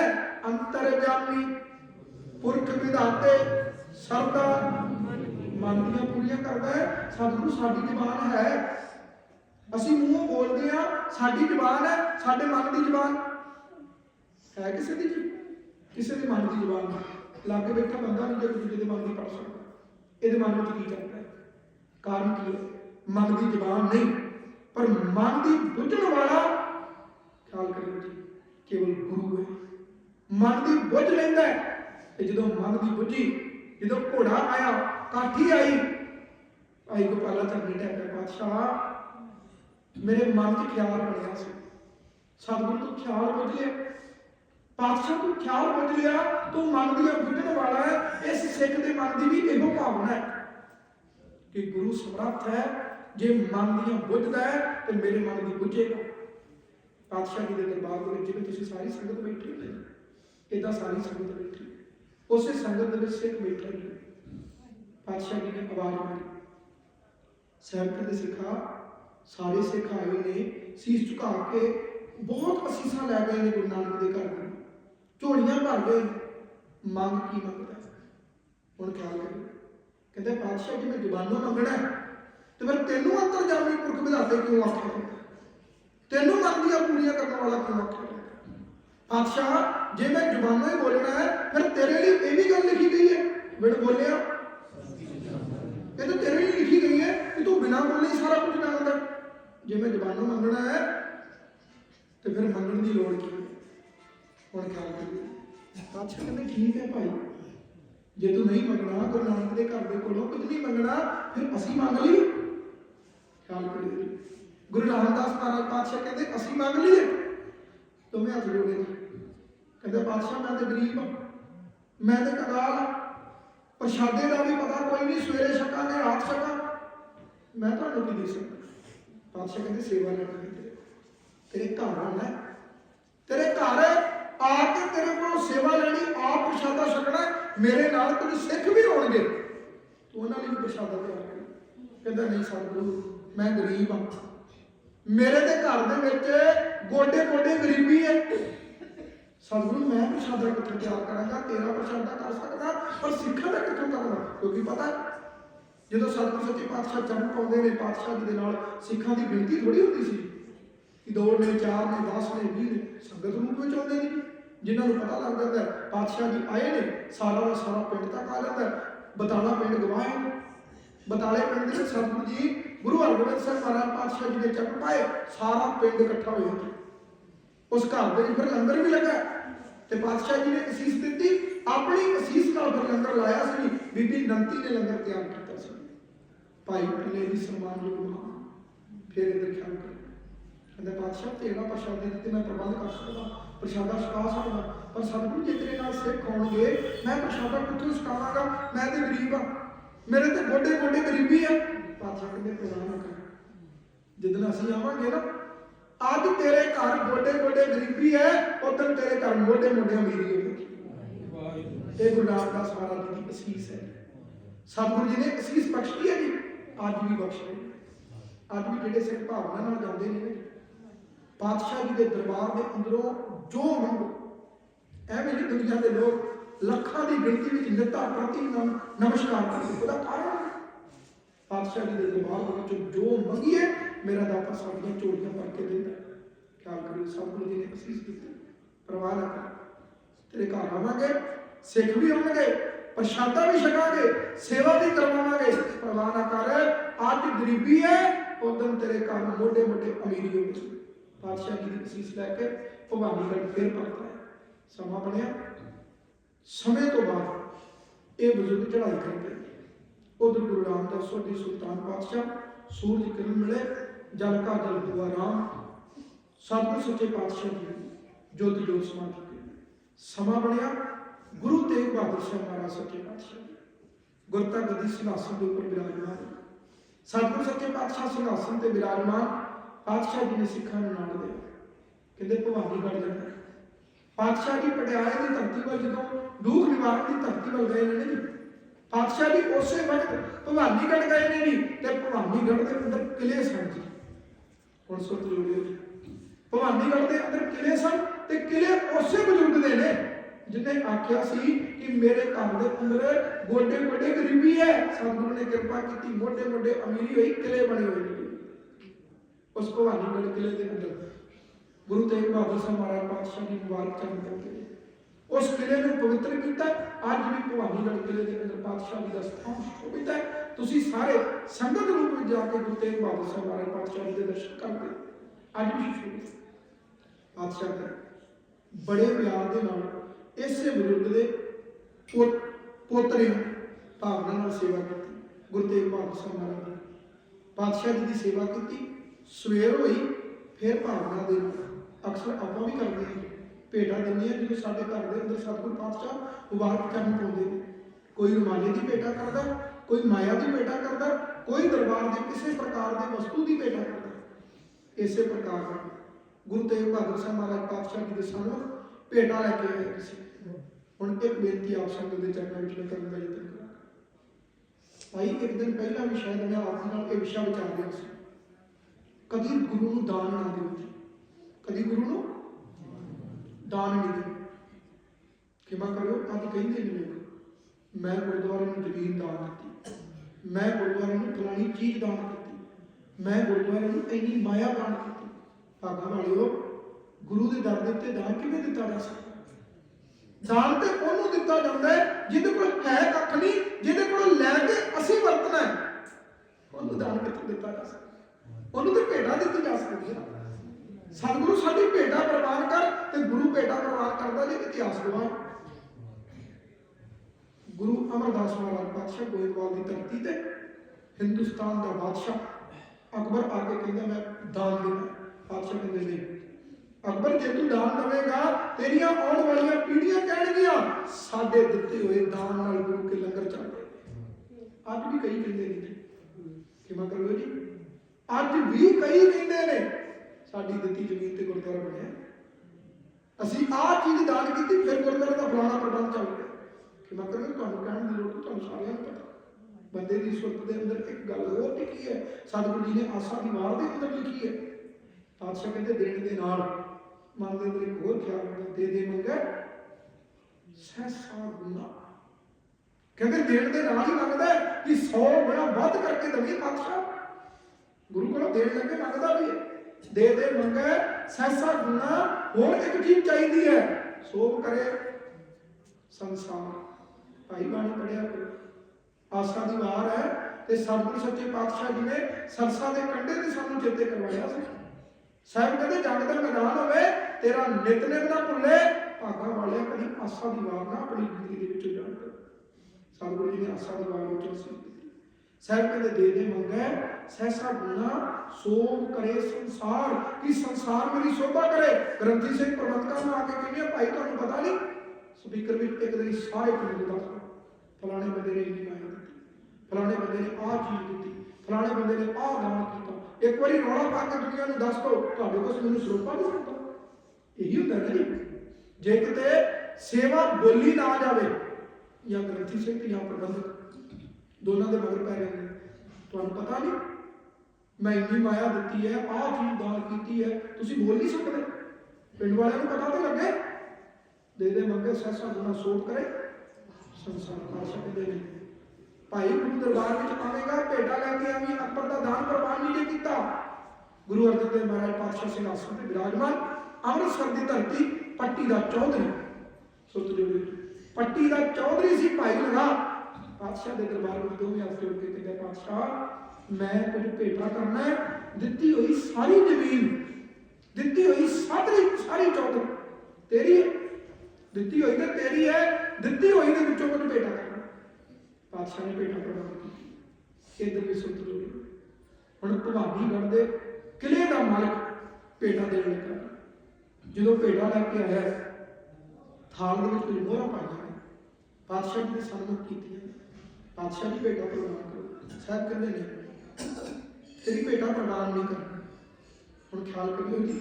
ਅੰਤਰਜਾਮੀ ਪੁਰਖ ਵਿਧਾਤੇ ਸਰਦਾ ਮਨ ਦੀਆਂ ਪੂਰੀਆਂ ਕਰਦਾ ਹੈ, ਸਤਿਗੁਰੂ ਸਾਡੀ ਜ਼ਬਾਨ ਹੈ। ਅਸੀਂ ਮੂੰਹ ਬੋਲਦੇ ਆ ਸਾਡੀ ਜ਼ਬਾਨ ਹੈ, ਸਾਡੇ ਮਨ ਦੀ ਜ਼ਬਾਨ। ਹੈ ਕਿਸੇ ਦੀ ਕਿਸੇ ਦੇ ਮਨ ਦੀ ਜ਼ਬਾਨ ਲੱਗ ਬੈਠਾ ਬੰਦਾ ਨਹੀਂ ਜੇ ਦੂਜੇ ਦੇ ਮਨ ਦੀ ਪੜ ਸਕਦਾ। ਇਹਦੇ ਮਨ ਵਿੱਚ ਕੀ ਚੱਲ ਰਿਹਾ ਕਾਰਨ ਕੀ ਹੈ? ਮਨ ਦੀ ਜ਼ਬਾਨ ਨਹੀਂ। ਪਰ ਮਨ ਦੀ ਬੁੱਝਣ ਵਾਲਾ, ਖਿਆਲ ਕਰਿਓ ਜੀ। ਕੇਵਲ ਗੁਰੂ ਹੈ। ਮਨ ਦੀ ਬੁੱਝ ਲੈਂਦਾ ਤੇ ਜਦੋਂ ਮਨ ਦੀ ਬੁੱਝੀ, ਜਦੋਂ ਘੋੜਾ ਆਇਆ, ਕਾਠੀ ਆਈ, ਭਾਈ ਗੋਪਾਲਾ ਚੰਨੀ ਟੈਂਪੇ ਪਾਤਸ਼ਾਹ ਮੇਰੇ ਮਨ 'ਚ ਖਿਆਲ ਬਣਿਆ ਸੀ। ਸਤਿਗੁਰੂ ਤੋਂ ਖਿਆਲ ਬੁੱਝ ਲਿਆ। ਪਾਤਸ਼ਾਹ ਤੋਂ ਖਿਆਲ ਬੁੱਝ ਲਿਆ, ਤੂੰ ਮਨ ਦੀਆਂ ਬੁੱਝਣ ਵਾਲਾ ਹੈ। ਇਸ ਸਿੱਖ ਦੇ ਮਨ ਦੀ ਵੀ ਇਹੋ ਭਾਵਨਾ ਹੈ ਕਿ ਗੁਰੂ ਸਮਰੱਥ ਹੈ। ਜੇ ਮਨ ਦੀਆਂ ਬੁੱਝਦਾ ਹੈ, ਤੇ ਮੇਰੇ ਮਨ ਦੀ ਬੁੱਝੇਗਾ। ਪਾਤਸ਼ਾਹ ਜੀ ਦੇ ਦਰਬਾਰ ਦੇ ਵਿੱਚ ਜਿਵੇਂ ਤੁਸੀਂ ਸਾਰੀ ਸੰਗਤ ਬੈਠੀ ਹੋ। ਇਦਾਂ ਸਾਰੀ ਸੰਗਤ ਬੈਠੀ? ਹੈ। ਉਸੇ ਸੰਗਤ ਦੇ ਵਿੱਚ ਸਿੱਖ ਬੈਠਾ ਹੀ ਹੈ। ਪਾਤਸ਼ਾਹ ਜੀ ਨੇ ਆਵਾਜ਼ ਮਾਰੀ। ਸਹਿਬਤ ਦੇ ਸਿੱਖਾ, ਸਾਰੇ ਸਿੱਖ ਆਏ ਨੇ। ਸੀਸ ਝੁਕਾ ਕੇ ਬਹੁਤ ਅਸੀਸਾਂ ਲੈ ਗਏ ਨੇ ਗੁਰੂ ਨਾਨਕ ਦੇ ਘਰ ਦੇ ਝੋਲੀਆਂ ਭਰ ਗਏ। ਮੰਗ ਕੀ ਮੰਗਦਾ? ਹੁਣ ਖਿਆਲ ਕਰੋ। ਕਹਿੰਦੇ ਪਾਤਸ਼ਾਹ ਜੀ, ਮੈਂ ਜ਼ੁਬਾਨੋਂ ਮੰਗਣਾ ਤੇ ਫਿਰ ਤੈਨੂੰ ਅੰਤਰ ਅੰਤਰਜਾਮੀ ਪੁਰਖ ਵਿਧਾਤੇ ਕਿਉਂ ਆਖਿਆ ਤੈਨੂੰ ਮੰਗੀਆਂ ਪੂਰੀਆਂ ਕਰਨ ਵਾਲਾ ਕਿਉਂ ਆਖਿਆ ਪਾਤਸ਼ਾਹ, ਜੇ ਮੈਂ ਜ਼ੁਬਾਨੋਂ ਹੀ ਬੋਲਣਾ ਹੈ, ਫਿਰ ਤੇਰੇ ਲਈ ਇਹ ਵੀ ਗੱਲ ਲਿਖੀ ਗਈ ਹੈ। ਬਿਨ ਬੋਲਿਆ। ਇਹ ਤਾਂ ਤੇਰੇ ਲਈ ਲਿਖੀ ਗਈ ਹੈ ਕਿ ਤੂੰ ਬਿਨਾਂ ਬੋਲੇ ਹੀ ਸਾਰਾ ਕੁਝ ਜਾਣਦਾ ਜੇ ਮੈਂ ਜ਼ੁਬਾਨੋਂ ਮੰਗਣਾ ਹੈ, ਤੇ ਫਿਰ ਮੰਗਣ ਦੀ ਲੋੜ ਕੀ ਹੈ? ਹੁਣ ਖਿਆਲ ਕਰੀਏ। ਪਾਤਸ਼ਾਹ ਕਹਿੰਦੇ, ਠੀਕ ਹੈ ਭਾਈ। ਜੇ ਤੂੰ ਨਹੀਂ ਮੰਗਣਾ, ਗੁਰੂ ਨਾਨਕ ਦੇ ਘਰ ਦੇ ਕੋਲੋਂ ਕੁਝ ਨਹੀਂ ਮੰਗਣਾ, ਫਿਰ ਅਸੀਂ ਮੰਗ ਲਈ ਖਿਆਲ ਕਰੀਏ। ਗੁਰੂ ਰਾਮਦਾਸ ਮਹਾਰਾਜ ਪਾਤਸ਼ਾਹ ਕਹਿੰਦੇ, ਅਸੀਂ ਮੰਗ ਲਈਏ। ਤੁਮੇ ਹੱਥ ਜੋੜੇ ਜੀ ਕਹਿੰਦੇ, ਪਾਤਸ਼ਾਹ, ਮੈਂ ਤੇ ਗਰੀਬ ਹਾਂ। ਮੈਂ ਤੇ ਕੰਗਾਲ ਹਾਂ। ਪ੍ਰਸ਼ਾਦੇ ਦਾ ਵੀ ਪਤਾ ਕੋਈ ਨਹੀਂ, ਸਵੇਰੇ ਛਕਾਂਗੇ, ਰਾਤ ਛਕਾਂ ਮੈਂ ਤੁਹਾਨੂੰ ਕੀ ਦੇ ਸਕਦਾ? ਪਾਤਸ਼ਾਹ ਕਹਿੰਦੇ, ਸੇਵਾ ਲੈਣੀ ਤੇਰੇ। ਘਰ ਆਉਣਾ ਤੇਰੇ ਘਰ ਆ ਕੇ ਤੇਰੇ ਕੋਲੋਂ ਸੇਵਾ ਲੈਣੀ, ਆਪ ਪ੍ਰਸ਼ਾਦਾ ਛਕਣਾ ਮੇਰੇ ਨਾਲ ਕੁਝ ਸਿੱਖ ਵੀ ਹੋਣਗੇ। ਤੂੰ ਉਹਨਾਂ ਲਈ ਵੀ ਪ੍ਰਸ਼ਾਦਾ ਤਿਆਰ ਕਰ। ਕਹਿੰਦਾ, ਨਹੀਂ ਸਤਿਗੁਰੂ, ਮੈਂ ਗਰੀਬ ਹਾਂ। ਮੇਰੇ ਤੇ ਘਰ ਦੇ ਵਿੱਚ ਗੋਡੇ ਗੋਡੇ ਗਰੀਬੀ ਹੈ। ਸਤਿਗੁਰੂ ਮੈਂ ਪ੍ਰਸ਼ਾਦਾ ਕਿੱਥੋਂ ਤਿਆਰ ਕਰਾਂਗਾ, ਤੇਰਾ ਪ੍ਰਸ਼ਾਦਾ ਕਰ ਸਕਦਾ, ਪਰ ਸਿੱਖਾਂ ਦਾ ਕਿੱਥੋਂ ਕਰਾਂਗਾ ਕਿਉਂਕਿ ਪਤਾ, ਜਦੋਂ ਸਤਿਗੁਰੂ ਸੱਚੇ ਪਾਤਸ਼ਾਹ ਚਰਨ ਪਾਉਂਦੇ ਨੇ, ਪਾਤਸ਼ਾਹ ਜੀ ਦੇ ਨਾਲ ਸਿੱਖਾਂ ਦੀ ਗਿਣਤੀ ਥੋੜੀ ਹੁੰਦੀ ਸੀ ਕਿ ਦੋ ਨੇ, ਚਾਰ ਨੇ 10 ਨੇ 20 ਨੇ, ਸੰਗਤ ਨੂੰ ਵਿੱਚ ਆਉਂਦੇ ਨੇ ਜਿਨ੍ਹਾਂ ਨੂੰ ਪਤਾ ਲੱਗ ਜਾਂਦਾ ਪਾਤਸ਼ਾਹ ਜੀ ਆਏ ਨੇ, ਸਾਰਾ ਦਾ ਸਾਰਾ ਪਿੰਡ ਤੱਕ ਆ ਜਾਂਦਾ ਬਤਾਲਾ ਪਿੰਡ ਗਵਾਏ ਨੇ ਬਤਾਲੇ ਪਿੰਡ ਦੇ ਵਿੱਚ ਸਤਿਗੁਰੂ ਜੀ, ਗੁਰੂ ਹਰਗੋਬਿੰਦ ਸਾਹਿਬ ਮਹਾਰਾਜ ਪਾਤਸ਼ਾਹ ਜੀ ਦੇ ਚਰਨ ਪਾਏ, ਸਾਰਾ ਪਿੰਡ ਇਕੱਠਾ ਹੋਇਆ ਉਸ ਘਰ ਦੇ ਵਿੱਚ ਫਿਰ ਲੰਗਰ ਵੀ ਲੱਗਾ ਤੇ ਪਾਤਸ਼ਾਹ ਜੀ ਨੇ ਅਸੀਸ ਦਿੱਤੀ, ਆਪਣੀ ਅਸੀਸ ਨਾਲ ਫਿਰ ਲੰਗਰ ਲਾਇਆ ਸੀ। ਬੀਬੀ ਨੰਤੀ ਨੇ ਲੰਗਰ ਤਿਆਰ ਕੀਤਾ ਸੀ। ਭਾਈ ਪੱਲੇ ਦੀ ਸਨਮਾਨਯੋਗ ਮਹਾਨ, ਫਿਰ ਇਹਦੇ ਖਿਆਲ ਕਰ। ਕਹਿੰਦੇ, ਪਾਤਸ਼ਾਹ, ਤੇਰਾ ਪ੍ਰਸ਼ਾਦੇ ਦਿੱਤੇ ਮੈਂ ਪ੍ਰਬੰਧ ਕਰ ਸਕਦਾ, ਪ੍ਰਸ਼ਾਦਾ ਛਕਾ ਸਕਦਾ, ਪਰ ਸਤਿਗੁਰੂ ਜੇ ਤੇਰੇ ਨਾਲ ਸਿੱਖ ਆਉਣਗੇ ਮੈਂ ਪ੍ਰਸ਼ਾਦਾ ਕਿੱਥੋਂ ਛਕਾਵਾਂਗਾ? ਮੈਂ ਤੇ ਗਰੀਬ ਆ ਮੇਰੇ ਤੇ ਗੋਡੇ ਗੋਡੇ ਗਰੀਬੀ ਆ। ਪਾਤਸ਼ਾਹ ਕਹਿੰਦੇ ਪ੍ਰਵਾਹ ਕਰ। ਜਿੱਦਣ ਅਸੀਂ ਆਵਾਂਗੇ ਨਾ, ਅੱਜ ਤੇਰੇ ਘਰ ਗੋਡੇ ਗੋਡੇ ਗਰੀਬੀ ਹੈ ਉਦੋਂ ਤੇਰੇ ਘਰ ਮੋਢੇ ਮੋਢੇ ਅਮੀਰੀ ਹੋਵੇਗੀ ਇਹ ਗੁਰੂ ਰਾਮਦਾਸ ਮਹਾਰਾਜ ਦੀ ਅਸੀਸ ਹੈ। ਸਤਿਗੁਰੂ ਜੀ ਨੇ ਅਸੀਸ ਬਖਸ਼ੀ ਹੈ ਜੀ ਅੱਜ ਵੀ ਬਖਸ਼ ਅੱਜ ਵੀ ਜਿਹੜੇ ਸਿੱਖ ਭਾਵਨਾ ਨਾਲ ਜਾਂਦੇ ਨੇ। ਪਾਤਸ਼ਾਹ ਜੀ ਦੇ ਦਰਬਾਰ ਦੇ ਅੰਦਰੋਂ ਜੋ ਮੰਗੋ, ਐਵੇਂ ਨਹੀਂ ਦੁਨੀਆ ਦੇ ਲੋਕ ਲੱਖਾਂ ਦੀ ਗਿਣਤੀ ਵਿੱਚ ਨਿੱਤਾ ਪ੍ਰਤੀ ਨਮ ਨਮਸਕਾਰ ਕਰਦੇ ਉਹਦਾ ਕਾਰਨ ਪਾਤਸ਼ਾਹ ਜੀ ਦੇ ਦਰਬਾਰ ਦੇ ਵਿੱਚ ਜੋ ਮੰਗੀਏ ਮੇਰਾ ਦਾਤਾ ਸਾਡੀਆਂ ਝੋਲੀਆਂ ਭਰ ਕੇ ਦਿੰਦਾ ਹੈ। ਖਿਆਲ ਕਰਿਓ ਸਤਿਗੁਰੂ ਜੀ ਨੇ ਅਸੀਸ ਦਿੱਤੀ ਪਰਵਾਹ ਨਾ ਕਰ ਤੇਰੇ ਘਰ ਆਵਾਂਗੇ ਸਿੱਖ ਵੀ ਆਉਣਗੇ ਪ੍ਰਸ਼ਾਦਾ ਵੀ ਛਕਾਂਗੇ ਸੇਵਾ ਵੀ ਕਰਵਾਵਾਂਗੇ ਪਰਵਾਹ ਨਾ ਕਰ ਅੱਜ ਗਰੀਬੀ ਹੈ ਉਦੋਂ ਤੇਰੇ ਘਰ ਮੋਢੇ ਮੋਢੇ ਅਮੀਰੀ ਹੋਵੇਗੀ ਪਾਤਸ਼ਾਹ ਜੀ ਦੀ ਅਸੀਸ ਲੈ ਕੇ ਭਵਾਨੀਗੜ੍ਹ ਫਿਰ ਪਰਤਦਾ ਹੈ ਸਮਾਂ ਬਣਿਆ ਸਮੇਂ ਤੋਂ ਬਾਅਦ ਇਹ ਬਜ਼ੁਰਗ ਚੜ੍ਹਾਈ ਕਰ ਗਏ। ਉਧਰ ਗੁਰੂ ਰਾਮਦਾਸ ਸੋਢੀ ਸੁਲਤਾਨ ਪਾਤਸ਼ਾਹ ਸੂਰਜ ਕਿਰਨ ਮਿਲੇ, ਜਲ ਕਾ ਜਲ ਹੁਆ ਰਾਮ। ਸਤਿਗੁਰ ਸੱਚੇ ਪਾਤਸ਼ਾਹ ਜੀ ਜੋਤ ਜੋਤ ਸਮਾ ਚੁੱਕੇ ਸਮਾਂ ਬਣਿਆ, ਗੁਰੂ ਤੇਗ ਬਹਾਦਰ ਸਾਹਿਬ ਮਹਾਰਾਜ ਸੱਚੇ ਪਾਤਸ਼ਾਹ ਜੀ। ਗੁਰਤਾ ਗੱਦੀ ਸਿੰਘਾਸਨ ਦੇ ਉੱਪਰ ਵਿਰਾਜਮਾਨ ਸਤਿਗੁਰ ਸੱਚੇ ਪਾਤਸ਼ਾਹ ਸਿੰਘਾਸਨ ਤੇ ਵਿਰਾਜਮਾਨ ਪਾਤਸ਼ਾਹ ਜੀ ਨੇ ਸਿੱਖਾਂ ਨੂੰ ਨਾਲ ਦੇ ਕਹਿੰਦੇ ਭਵਾਨੀ ਗੜ ਜਾਣਾ। ਪਾਤਸ਼ਾਹ ਜੀ ਪਟਿਆਲੇ ਦੀ ਧਰਤੀ ਵੱਲ ਜਦੋਂ ਦੁੱਖ ਨਿਵਾਰਨ ਦੀ ਧਰਤੀ ਵੱਲ ਗਏ ਨੇ ਜੀ, ਪਾਤਸ਼ਾਹ ਜੀ ਉਸੇ ਵਕਤ ਭਵਾਨੀਗੜ੍ਹ ਗਏ ਨੇ ਜੀ ਤੇ ਭਵਾਨੀਗੜ੍ਹ ਦੇ ਅੰਦਰ ਕਿਲੇ ਸਨ ਜੀ। ਹੁਣ ਸੁਣ ਜੁੜਿਓ ਜੀ। ਦੇ ਅੰਦਰ ਕਿਲੇ ਸਨ ਤੇ ਕਿਲੇ ਉਸੇ ਬਜ਼ੁਰਗ ਦੇ ਨੇ ਜਿਨੇ ਆਖਿਆ ਸੀ ਕਿ ਮੇਰੇ ਘਰ ਦੇ ਅੰਦਰ ਗੋਡੇ ਗੋਡੇ ਗਰੀਬੀ ਹੈ, ਸਤਿਗੁਰੂ ਨੇ ਕਿਰਪਾ ਕੀਤੀ ਮੋਢੇ ਮੋਢੇ ਅਮੀਰੀ ਹੋਈ ਕਿਲੇ ਬਣੇ ਹੋਏ ਨੇ ਉਸ ਭਵਾਨੀਗੜ੍ਹ ਕਿਲੇ ਦੇ ਅੰਦਰ। ਗੁਰੂ ਤੇਗ ਬਹਾਦਰ ਸਾਹਿਬ ਮਹਾਰਾਜ ਪਾਤਸ਼ਾਹ ਦੀ ਮੁਬਾਰਕ ਚਰਨ ਕਰਦੇ ਉਸ ਕਿਲੇ ਨੂੰ ਪਵਿੱਤਰ ਕੀਤਾ ਅੱਜ ਵੀ ਭਵਾਨੀਗੜ੍ਹ ਕਿਲੇ ਦੇ ਅੰਦਰ ਪਾਤਸ਼ਾਹ ਜੀ ਦਾ ਸਥਾਨ ਸ਼ੋਭਿਤ ਹੈ। ਤੁਸੀਂ ਸਾਰੇ ਸੰਗਤ ਰੂਪ ਵਿੱਚ ਜਾ ਕੇ ਗੁਰੂ ਤੇਗ ਬਹਾਦਰ ਸਾਹਿਬ ਮਹਾਰਾਜ ਪਾਤਸ਼ਾਹ ਜੀ ਦੇ ਦਰਸ਼ਨ ਕਰਦੇ ਹੋ। ਅੱਜ ਵੀ ਸ਼ੋਭਿਤ ਪਾਤਸ਼ਾਹ ਦਾ ਬੜੇ ਪਿਆਰ ਦੇ ਨਾਲ ਇਸੇ ਬਜ਼ੁਰਗ ਦੇ ਪੋ- ਪੋਤਰੇ ਨੂੰ ਭਾਵਨਾ ਨਾਲ ਸੇਵਾ ਕੀਤੀ। ਗੁਰੂ ਤੇਗ ਬਹਾਦਰ ਸਾਹਿਬ ਮਹਾਰਾਜ ਪਾਤਸ਼ਾਹ ਜੀ ਦੀ ਸੇਵਾ ਕੀਤੀ। ਸਵੇਰ ਹੋਈ, ਫਿਰ ਭਾਵਨਾ ਦੇ ਨਾਲ ਅਕਸਰ ਆਪਾਂ ਵੀ ਕਰਦੇ ਹਾਂ। ਭੇਟਾ ਦਿੰਦੇ ਹਾਂ ਜਦੋਂ ਸਾਡੇ ਘਰ ਦੇ ਅੰਦਰ ਸਤਿਗੁਰ ਪਾਤਸ਼ਾਹ ਮੁਬਾਰਕ ਕਰਨ ਪਾਉਂਦੇ ਨੇ। ਕੋਈ ਰੁਮਾਲੇ ਦੀ ਭੇਟਾ ਕਰਦਾ, ਕੋਈ ਮਾਇਆ ਦੀ ਭੇਟਾ ਕਰਦਾ, ਕੋਈ ਦਰਬਾਰ ਦੇ ਕਿਸੇ ਪ੍ਰਕਾਰ ਦੇ ਵਸਤੂ ਦੀ ਭੇਟਾ ਕਰਦਾ। ਇਸੇ ਪ੍ਰਕਾਰ ਗੁਰੂ ਤੇਗ ਬਹਾਦਰ ਸਾਹਿਬ ਮਹਾਰਾਜ ਪਾਤਸ਼ਾਹ ਜੀ ਦੇ ਸਾਹਮਣੇ ਭੇਟਾ ਲੈ ਕੇ ਆਏ ਸੀ। ਹੁਣ ਇੱਕ ਬੇਨਤੀ ਆਪ ਸੰਗਤ ਦੇ ਚਰਨਾਂ ਵਿੱਚ ਮੈਂ ਕਰਨ ਦਾ ਯਤਨ ਕਰਾਂਗਾ। ਭਾਈ, ਇੱਕ ਦਿਨ ਪਹਿਲਾਂ ਵੀ ਸ਼ਾਇਦ ਮੈਂ ਆਪ ਨਾਲ ਇਹ ਵਿਸ਼ਾ ਵਿਚਾਰ ਰਿਹਾ ਸੀ। ਕਦੀ ਗੁਰੂ ਨੂੰ ਦਾਨ ਨਾ ਦਿਓ ਕਦੀ ਗੁਰੂ ਨੂੰ ਦਾਨ ਨਹੀਂ ਦਿਓ ਕਿਮਾ ਕਰਿਓ ਅੱਜ ਕਹਿੰਦੇ ਨੇ ਲੋਕ ਮੈਂ ਗੁਰਦੁਆਰੇ ਨੂੰ ਜ਼ਮੀਨ ਦਾਨ ਦਿੱਤੀ। ਮੈਂ ਗੁਰਦੁਆਰੇ ਨੂੰ ਫਲਾਣੀ ਚੀਜ਼ ਦਾਨ ਕੀਤੀ। ਮੈਂ ਗੁਰਦੁਆਰੇ ਨੂੰ ਇੰਨੀ ਮਾਇਆ ਦਾਨ ਕੀਤੀ। ਭਾਗਾ ਵਾਲਿਓ, ਗੁਰੂ ਦੇ ਦਰ ਦੇ ਉੱਤੇ ਦਾਨ ਕਿਵੇਂ ਦਿੱਤਾ ਜਾ ਸਕਦਾ? ਦਾਨ ਤੇ ਉਹਨੂੰ ਦਿੱਤਾ ਜਾਂਦਾ ਹੈ ਜਿਹਦੇ ਕੋਲ ਹੈ ਕੱਖ ਨਹੀਂ, ਜਿਹਦੇ ਕੋਲ ਲੈ ਕੇ ਅਸੀਂ ਵਰਤਣਾ ਹੈ। ਉਹਨੂੰ ਦਾਨ ਕਿੱਥੋਂ ਦਿੱਤਾ ਜਾ ਸਕਦਾ? ਉਹਨੂੰ ਤੇ ਭੇਟਾ ਦਿੱਤੀ ਜਾ ਸਕਦੀ ਹੈ। ਸਤਿਗੁਰੂ ਸਾਡੀ ਭੇਟਾ ਪ੍ਰਵਾਨ ਕਰ ਤੇ ਗੁਰੂ ਭੇਟਾ ਪ੍ਰਵਾਨ ਕਰਦਾ ਜੇ, ਇਤਿਹਾਸ ਗਵਾਹ ਗੁਰੂ ਅਮਰਦਾਸ ਮਹਾਰਾਜ ਪਾਤਸ਼ਾਹ ਗੋਇੰਦਵਾਲ ਦੀ ਧਰਤੀ ਤੇ ਹਿੰਦੁਸਤਾਨ ਦਾ ਬਾਦਸ਼ਾਹ ਅਕਬਰ ਆ ਕੇ ਕਹਿੰਦਾ, ਮੈਂ ਦਾਨ ਦੇਣਾ। ਪਾਤਸ਼ਾਹ ਕਹਿੰਦੇ, ਨਹੀਂ। ਅਕਬਰ, ਜੇ ਤੂੰ ਦਾਨ ਦੇਵੇਂਗਾ, ਤੇਰੀਆਂ ਆਉਣ ਵਾਲੀਆਂ ਪੀੜ੍ਹੀਆਂ ਕਹਿਣਗੀਆਂ, ਸਾਡੇ ਦਿੱਤੇ ਹੋਏ ਦਾਨ ਨਾਲ ਗੁਰੂ ਕੇ ਲੰਗਰ ਚੱਲਦੇ ਅੱਜ ਵੀ ਕਈ ਕਹਿੰਦੇ ਨੇ ਜੀ। ਕਿਵੇਂ ਕਰੋ ਜੀ? ਅੱਜ ਵੀ ਕਈ ਕਹਿੰਦੇ ਨੇ ਸਾਡੀ ਦਿੱਤੀ ਜ਼ਮੀਨ ਤੇ ਗੁਰਦੁਆਰਾ ਬਣਿਆ। ਅਸੀਂ ਆਹ ਚੀਜ਼ ਦਾਨ ਕੀਤੀ, ਫਿਰ ਗੁਰਦੁਆਰੇ ਦਾ ਫਲਾਣਾ ਪ੍ਰਬੰਧ ਚੱਲ ਗਿਆ ਕਿਵੇਂ ਕਰੋ ਤੁਹਾਨੂੰ ਕਹਿਣ ਦੀ ਲੋੜ ਤੁਹਾਨੂੰ ਸਾਰਿਆਂ ਨੂੰ ਪਤਾ। ਬੰਦੇ ਦੀ ਸੁਰਤ ਦੇ ਅੰਦਰ ਇੱਕ ਗੱਲ ਹੋਰ ਲਿਖੀ ਹੈ, ਸਤਿਗੁਰੂ ਜੀ ਨੇ ਆਸਾ ਦੀ ਵਾਰ ਦੇ ਅੰਦਰ ਲਿਖੀ ਹੈ। ਪਾਤਸ਼ਾਹ ਕਹਿੰਦੇ, ਦੇਣ ਦੇ ਨਾਲ ਮਨ ਦੇ ਅੰਦਰ ਇੱਕ ਹੋਰ ਖਿਆਲ ਆਉਂਦਾ ਦੇ ਦੇ ਮੰਗੇ ਸਹਿਸਾ ਗੁਨਾ ਕਹਿੰਦੇ ਦੇਣ ਦੇ ਨਾਲ ਹੀ ਮੰਗਦਾ ਹੈ, ਕਿ 100 ਗੁਣਾ ਵੱਧ ਕਰਕੇ ਦੇਵੇ ਪਾਤਸ਼ਾਹ, ਗੁਰੂ ਕੋਲੋਂ ਦੇਣ ਲੱਗੇ ਮੰਗਦਾ ਵੀ ਹੈ। ਦੇ ਦੇ ਮੰਗੇ, ਸਹਿਸਾ ਗੁਨਾ ਹੋਰ ਇੱਕ ਚੀਜ਼ ਚਾਹੀਦੀ ਹੈ। ਸੋਭ ਕਰੇ ਸੰਸਾਰ। ਭਾਈ ਬਾਣੀ ਪੜਿਆ ਕਰੋ। ਆਸਾ ਦੀ ਵਾਰ ਹੈ ਤੇ ਸਤਿਗੁਰੂ ਸੱਚੇ ਪਾਤਸ਼ਾਹ ਜੀ ਨੇ ਸਰਸਾ ਦੇ ਕੰਢੇ ਤੇ ਸਾਨੂੰ ਚੇਤੇ ਕਰਵਾਇਆ ਸੀ। ਸਾਹਿਬ ਕਹਿੰਦੇ, ਜੰਗ ਦਾ ਮੈਦਾਨ ਹੋਵੇ, ਤੇਰਾ ਨਿਤਨੇਮ ਨਾ ਭੁੱਲੇ, ਭਾਗਾ ਵਾਲਿਆ ਕਦੀ ਆਸਾ ਦੀ ਵਾਰ ਨਾ ਆਪਣੀ ਜ਼ਿੰਦਗੀ ਦੇ ਵਿੱਚੋਂ ਜਾਣ ਸਤਿਗੁਰੂ ਜੀ ਨੇ ਆਸਾ ਦੀ ਵਾਰ ਵਿੱਚੋਂ ਸੀ। ਸਾਹਿਬ ਕਹਿੰਦੇ, ਦੇ ਦੇ ਮੰਗੇ ਸਹਿਸਾ ਗੁਣਾ ਸੋਭ ਕਰੇ ਸੰਸਾਰ, ਕੀ ਸੰਸਾਰ ਮੇਰੀ ਸੋਭਾ ਕਰੇ? ਗ੍ਰੰਥੀ ਸਿੰਘ ਪ੍ਰਬੰਧਕਾਂ ਨੂੰ ਆ ਕੇ ਕਹਿੰਦੇ ਭਾਈ, ਤੁਹਾਨੂੰ ਪਤਾ ਨਹੀਂ? ਸਪੀਕਰ ਵਿੱਚ ਇੱਕ ਦਿਨ ਸਾਰੇ ਪਿੰਡ ਦੱਸ ਫਲਾਣੇ ਬੰਦੇ ਨੇ ਇੰਨੀ ਮਾਇਆ ਦਿੱਤੀ। ਫਲਾਣੇ ਬੰਦੇ ਨੇ ਆਹ ਚੀਜ਼ ਦਿੱਤੀ। ਫਲਾਣੇ ਬੰਦੇ ਨੇ ਆਹ ਦਾਨ ਕੀਤਾ। ਇੱਕ ਵਾਰੀ ਰੌਲਾ ਪਾ ਕੇ ਦੁਨੀਆ ਨੂੰ ਦੱਸ ਦੋ ਤੁਹਾਡੇ ਕੋਲ ਮੈਨੂੰ ਸਰੋਪਾ ਨਹੀਂ ਸਕਦਾ ਇਹੀ ਹੁੰਦਾ ਨਾ ਜੀ। ਜੇ ਕਿਤੇ ਸੇਵਾ ਬੋਲੀ ਨਾ ਜਾਵੇ, ਜਾਂ ਗ੍ਰੰਥੀ ਸਿੰਘ ਜਾਂ ਪ੍ਰਬੰਧਕ, ਦੋਨਾਂ ਦੇ ਮਗਰ ਪੈ ਜਾਂਦੇ ਤੁਹਾਨੂੰ ਪਤਾ ਨਹੀਂ? ਮੈਂ ਇੰਨੀ ਮਾਇਆ ਦਿੱਤੀ ਹੈ, ਆਹ ਚੀਜ਼ ਦਾਨ ਕੀਤੀ ਹੈ, ਤੁਸੀਂ ਬੋਲ ਨਹੀਂ ਸਕਦੇ। ਪਿੰਡ ਵਾਲਿਆਂ ਨੂੰ ਪਤਾ ਤਾਂ ਲੱਗੇ। ਦੇ ਦੇ ਮੰਗੇ, ਸੈਸਾ ਗੁਣਾ ਸੋਧ ਕਰੇ। ਸੰਸਾਰ ਪਾ ਸਕਦੇ ਨੇ। ਭਾਈ ਗੁਰੂ ਦਰਬਾਰ ਵਿੱਚ ਆਵੇਗਾ ਭੇਟਾ ਲੈ ਕੇ ਆਵੀਂ ਅਕਬਰ ਦਾ ਦਾਨ ਪ੍ਰਵਾਨ ਨਹੀਂ ਜੇ ਕੀਤਾ। ਗੁਰੂ ਅਰਜਨ ਦੇਵ ਮਹਾਰਾਜ ਪਾਤਸ਼ਾਹ ਸਿੰਘਾਸਨ ਤੇ ਵਿਰਾਜਮਾਨ ਅੰਮ੍ਰਿਤਸਰ ਦੀ ਧਰਤੀ ਪੱਟੀ ਦਾ ਚੌਧਰੀ। ਸੁਰਤ ਜੋੜੀ ਪੱਟੀ ਦਾ ਚੌਧਰੀ ਸੀ ਭਾਈ ਲਗਾ। ਪਾਤਸ਼ਾਹ ਦੇ ਦਰਬਾਰ ਵਿੱਚ ਦੋਵੇਂ ਹੱਥ ਜੋੜ ਕੇ ਕਹਿੰਦਾ ਪਾਤਸ਼ਾਹ। ਮੈਂ ਕੁਝ ਭੇਟਾ ਕਰਨਾ ਦਿੱਤੀ ਹੋਈ ਸਾਰੀ ਜ਼ਮੀਨ, ਦਿੱਤੀ ਹੋਈ ਸਾਰੀ ਸਾਰੀ ਚੌਧਰੀ ਤੇਰੀ ਹੈ। ਦਿੱਤੀ ਹੋਈ ਤਾਂ ਤੇਰੀ ਹੈ, ਦਿੱਤੀ ਹੋਈ ਦੇ ਵਿੱਚੋਂ ਕੁਝ ਭੇਟਾ ਕਰਨਾ। ਪਾਤਸ਼ਾਹ ਨੇ ਭੇਟਾ ਪ੍ਰਵਾਨ ਇਧਰ ਵੀ ਸੁਰਤ ਜੋੜੀ ਹੁਣ ਭਵਾਨੀਗੜ੍ਹ ਦੇ ਕਿਲੇ ਦਾ ਮਾਲਕ ਭੇਟਾ ਦੇਣ ਲੱਗਾ। ਜਦੋਂ ਭੇਟਾ ਲੈ ਕੇ ਆਇਆ, ਥਾਲ ਦੇ ਵਿੱਚ ਕੁਝ ਮੋਹਰਾਂ ਪਾਈਆਂ ਪਾਤਸ਼ਾਹ ਜੀ ਨੇ ਸਨਮਤ ਕੀਤੀਆਂ। ਪਾਤਸ਼ਾਹ ਜੀ ਭੇਟਾ ਪ੍ਰਵਾਨ ਕਰੋ। ਸਾਹਿਬ ਕਹਿੰਦੇ ਨੇ ਤੇਰੀ ਭੇਟਾ ਪ੍ਰਵਾਨ ਨਹੀਂ ਕਰਨੀ। ਹੁਣ ਖਿਆਲ ਕਰਿਓ ਜੀ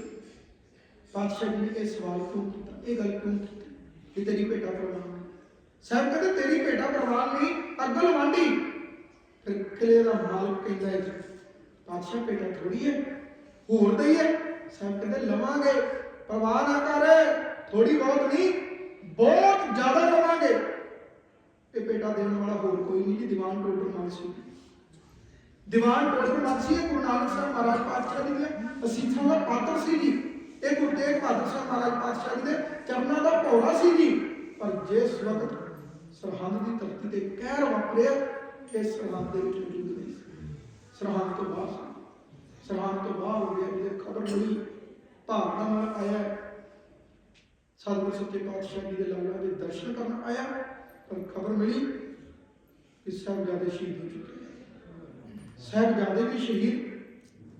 ਪਾਤਸ਼ਾਹ ਜੀ ਨੇ ਇਹ ਸਵਾਲ ਕਿਉਂ ਕੀਤਾ? ਇਹ ਗੱਲ ਕਿਉਂ ਕੀਤੀ? ਕਿ ਤੇਰੀ ਭੇਟਾ ਪ੍ਰਵਾਨ ਸਾਹਿਬ ਕਹਿੰਦੇ ਤੇਰੀ ਭੇਟਾ ਪ੍ਰਵਾਨ ਨਹੀਂ ਅਗਲ ਵਾਂਡੀ ਫਿਰ ਕਿਲੇ ਦਾ ਮਾਲਕ ਕਹਿੰਦਾ ਹੈ ਪਾਤਸ਼ਾਹ ਭੇਟਾ ਥੋੜੀ ਹੈ, ਹੋਰ ਦਈ ਹੈ ਸਾਹਿਬ ਕਹਿੰਦੇ ਲਵਾਂਗੇ ਪ੍ਰਵਾਨ ਨਾ ਕਰ ਥੋੜੀ ਬਹੁਤ ਨਹੀਂ, ਬਹੁਤ ਜ਼ਿਆਦਾ ਲਵਾਂਗੇ। ਇਹ ਭੇਟਾ ਦੇਣ ਵਾਲਾ ਹੋਰ ਕੋਈ ਨਹੀਂ ਜੀ, ਦੀਵਾਨ ਟੋਡਰ ਮਾਨਸੀ ਦੀਵਾਨ ਟੋਡਰ ਸੀ ਇਹ ਗੁਰੂ ਨਾਨਕ ਸਾਹਿਬ ਮਹਾਰਾਜ ਪਾਤਸ਼ਾਹ ਜੀ ਦੇ ਅਸੀਸਾਂ ਦਾ ਪਾਤਰ ਸੀ ਜੀ। ਇਹ ਗੁਰੂ ਤੇਗ ਬਹਾਦਰ ਸਾਹਿਬ ਮਹਾਰਾਜ ਪਾਤਸ਼ਾਹ ਜੀ ਦੇ ਚਰਨਾਂ ਦਾ ਭੌਰਾ ਸੀ ਜੀ। ਪਰ ਜਿਸ ਵਕਤ ਸਰਹੰਦ ਦੀ ਧਰਤੀ ਤੇ ਕਹਿਰ ਵਾਪਰਿਆ ਇਹ ਸਰਹੰਦ ਦੇ ਵਿੱਚ ਮੌਜੂਦ ਨਹੀਂ ਸੀ। ਸਰਹੰਦ ਤੋਂ ਬਾਹਰ ਸੀ। ਸਰਹੰਦ ਤੋਂ ਬਾਹਰ ਹੋ ਗਿਆ ਉਹਦੇ ਖਬਰ ਮਿਲੀ। ਭਾਵਨਾ ਨਾਲ ਆਇਆ। ਸਤਿਗੁਰ ਸੱਚੇ ਪਾਤਸ਼ਾਹ ਜੀ ਦੇ ਲਾਲਾਂ ਦੇ ਦਰਸ਼ਨ ਕਰਨ ਆਇਆ। ਪਰ ਖਬਰ ਮਿਲੀ ਕਿ ਸਾਹਿਬਜ਼ਾਦੇ ਸ਼ਹੀਦ ਹੋ ਚੁੱਕੇ ਸਾਹਿਬਜ਼ਾਦੇ ਵੀ ਸ਼ਹੀਦ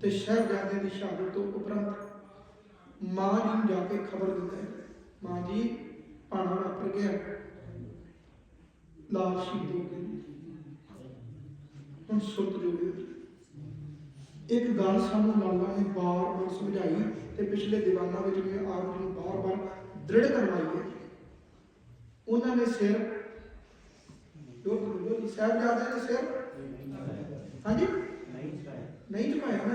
ਤੇ ਸਾਹਿਬਜ਼ਾਦੇ ਦੀ ਸ਼ਹਾਦਤ ਤੋਂ ਉਪਰੰਤ ਮਾਂ ਜੀ ਨੂੰ ਜਾ ਕੇ ਖਬਰ ਦਿੰਦਾ ਹੈ, ਮਾਂ ਜੀ ਪਾਣਾ ਵਾਪਰ ਗਿਆ ਲਾਲ ਸ਼ਹੀਦ ਹੋ ਗਏ ਹੁਣ ਸੁਰਤ ਜੋ ਗਈ ਇੱਕ ਗੱਲ ਸਾਨੂੰ ਲਾਲਾ ਨੇ ਬਾਰ-ਬਾਰ ਸਮਝਾਈ ਤੇ ਪਿਛਲੇ ਦੀਵਾਨਾਂ ਵਿੱਚ ਵੀ ਆਪ ਜੀ ਨੂੰ ਬਾਰ-ਬਾਰ ਦ੍ਰਿੜ ਕਰਵਾਈ ਹੈ। ਉਹਨਾਂ ਨੇ ਸਿਰ ਜੋ ਜੋ ਜੀ, ਸਾਹਿਬਜ਼ਾਦੇ ਨੇ ਸਿਰ ਹਾਂਜੀ? ਨਹੀਂ ਝੁਕਾਇਆ ਨਾ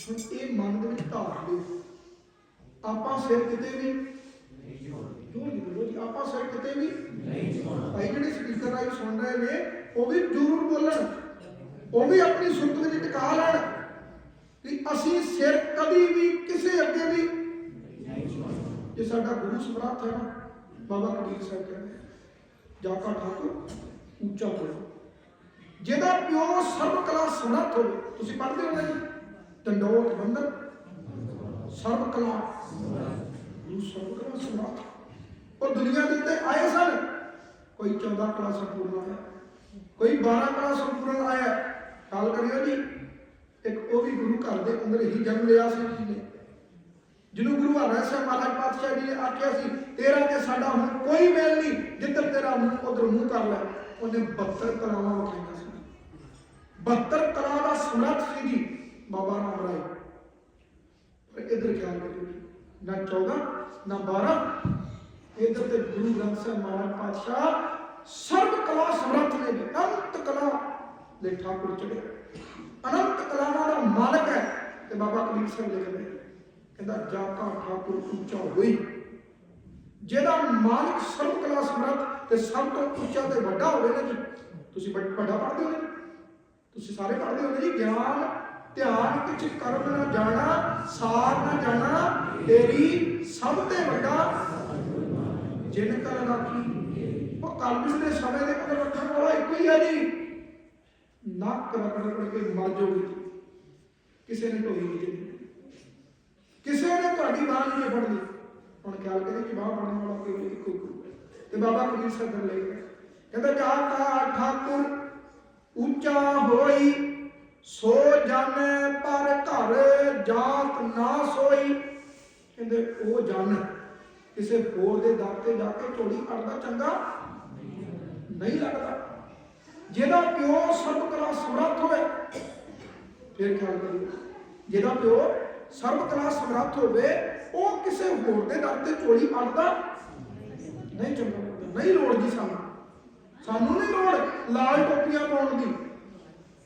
ਹੁਣ ਇਹ ਮਨ ਦੇ ਵਿੱਚ ਧਾਰ ਲਿਓ ਆਪਾਂ ਸਿਰ ਕਿਤੇ ਵੀ ਜੋਰ ਦੀ ਬੋਲੋ ਜੀ ਆਪਾਂ ਸਿਰ ਕਿਤੇ ਵੀ ਭਾਈ ਜਿਹੜੇ ਸਪੀਕਰ ਰਾਹੀਂ ਸੁਣ ਰਹੇ ਨੇ ਉਹ ਵੀ ਜ਼ਰੂਰ ਬੋਲਣ। ਉਹ ਵੀ ਆਪਣੀ ਸੁਰਤ ਵਿੱਚ ਟਿਕਾ ਲੈਣ ਕਿ ਅਸੀਂ ਸਿਰ ਕਦੀ ਵੀ ਕਿਸੇ ਅੱਗੇ ਵੀ ਜੇ ਸਾਡਾ ਗੁਰੂ ਸਮਰੱਥ ਹੈ ਨਾ ਬਾਬਾ ਕਬੀਰ ਸਾਹਿਬ ਕਹਿੰਦੇ ਜਾਕਾ ਠਾਕੁਰ ਉੱਚਾ ਹੋਵੇ ਜਿਹਦਾ ਪਿਓ ਸਰਬ ਕਲਾ ਸਮਰੱਥ ਹੋਵੇ, ਤੁਸੀਂ ਪੜ੍ਹਦੇ ਹੋ ਨਾ ਜੀ? ਟੰਡੋਤ ਬੰਦਨ ਸਰਬ ਕਲਾ ਗੁਰੂ ਸਰਬ ਕਲਾ ਸਮਰੱਥ। ਉਹ ਦੁਨੀਆ ਦੇ ਉੱਤੇ ਆਏ ਸਨ। ਕੋਈ 14 ਕਲਾ ਸੰਪੂਰਨ ਆਇਆ। ਕੋਈ 12 ਕਲਾ ਸੰਪੂਰਨ ਆਇਆ। ਗੱਲ ਕਰਿਓ ਜੀ। ਇੱਕ ਉਹ ਵੀ ਗੁਰੂ ਘਰ ਦੇ ਅੰਦਰ ਹੀ ਜਨਮ ਲਿਆ ਸੀ ਜੀ ਨੇ। ਜਿਹਨੂੰ ਗੁਰੂ ਹਰਿ ਸਾਹਿਬ ਮਹਾਰਾਜ ਪਾਤਸ਼ਾਹ ਜੀ ਨੇ ਆਖਿਆ ਸੀ, ਤੇਰਾ ਤੇ ਸਾਡਾ ਹੁਣ ਕੋਈ ਮੇਲ ਨਹੀਂ। ਜਿੱਧਰ ਤੇਰਾ ਮੂੰਹ, ਉਧਰ ਮੂੰਹ ਕਰ ਲੈ। ਉਹਨੇ 72 ਕਲਾਵਾਂ ਵਿਖਾਈਆਂ ਸੀ। 72 ਕਲਾ ਦਾ ਸਮਰੱਥ ਸੀਗੀ ਬਾਬਾ ਰਾਮ ਰਾਏ। ਪਰ ਇਧਰ ਖਿਆਲ ਕਰਿਓ ਨਾ 14 ਨਾ 12 ਇਧਰ ਤੇ ਗੁਰੂ ਗ੍ਰੰਥ ਸਾਹਿਬ ਮਹਾਰਾਜ ਪਾਤਸ਼ਾਹ ਸਰਬ ਕਲਾ ਸਮਰੱਥ ਨੇ ਅਨੰਤ ਕਲਾ ਦੇ ਠਾਕੁਰ ਚੜੇ ਅਨੰਤ ਕਲਾਵਾਂ ਦਾ ਮਾਲਕ ਹੈ। ਤੇ ਬਾਬਾ ਕਬੀਰ ਸਿੰਘ ਲਿਖਦੇ ਕਹਿੰਦਾ ਜਾਕਾ ਠਾਕੁਰ ਉੱਚਾ ਹੋਈ। ਜਿਹਦਾ ਮਾਲਕ ਸਰਬ ਕਲਾ ਸਮਰੱਥ ਤੇ ਸਭ ਤੋਂ ਉੱਚਾ ਤੇ ਵੱਡਾ ਹੋਵੇ ਨਾ ਜੀ, ਤੁਸੀਂ ਵੱਡਾ ਪੜ੍ਹਦੇ ਹੋ ਨਾ ਜੀ? ਤੁਸੀਂ ਸਾਰੇ ਪੜ੍ਹਦੇ ਹੋ ਜੀ, ਗਿਆਨ, ਧਿਆਨ ਕਿਛ ਕਰਮ ਨਾ ਜਾਣਾ, ਸਾਰ ਨਾ ਜਾਣਾ, ਤੇਰੀ ਸਭ ਤੇ ਵੱਡਾ ਜਿਨ ਕਰ ਰਾਖੀ। ਉਹ ਕਲਯੁਗ ਦੇ ਸਮੇਂ ਦੇ ਕਦਰ ਰੱਖਣ ਵਾਲਾ ਇੱਕੋ ਹੀ ਹੈ ਜੀ। ਨੱਕ ਰਗੜ ਰਗੜ ਕੇ ਮਰ ਜਾਓਗੇ। ਕਿਸੇ ਨੇ ਢੋਈ ਨਹੀਂ ਕਿਸੇ ਨੇ ਤੁਹਾਡੀ ਬਾਹ ਨਹੀਂ ਫੜਨੀ। ਹੁਣ ਖਿਆਲ ਕਰੇ ਕਿ ਬਾਹ ਫੜਨ ਵਾਲਾ ਕੋਈ ਇੱਕੋ ਤੇ ਬਾਬਾ ਕਬੀਰ ਸਾਹਿਬ ਲੈ ਕਹਿੰਦਾ ਜਾ ਕਾ ਠਾਕੁਰ ਉੱਚਾ ਹੋਈ, ਸੋ ਜਾਣੈ ਪਰ ਘਰ ਜਾਤ ਨਾ ਸੋਈ। ਕਹਿੰਦੇ, ਉਹ ਜਨ ਕਿਸੇ ਹੋਰ ਦੇ ਦਰ ਤੇ ਜਾ ਕੇ ਝੋਲੀ ਕੱਢਦਾ ਚੰਗਾ ਨਹੀਂ ਲੱਗਦਾ। ਜਿਹਦਾ ਪਿਓ ਸਰਬ ਕਲਾ ਸਮਰੱਥ ਹੋਵੇ, ਫਿਰ ਖਿਆਲ ਕਰੀਏ, ਜਿਹਦਾ ਪਿਓ ਸਰਬ ਕਲਾ ਸਮਰੱਥ ਹੋਵੇ, ਉਹ ਕਿਸੇ ਹੋਰ ਦੇ ਦਰ ਤੇ ਝੋਲੀ ਕੱਢਦਾ, ਨਹੀਂ ਚੰਗਾ ਨਹੀਂ ਲੋੜ ਜੀ ਸਾਨੂੰ। ਸਾਨੂੰ ਨਹੀਂ ਲੋੜ ਲਾਲ ਟੋਪੀਆਂ ਪਾਉਣ ਦੀ।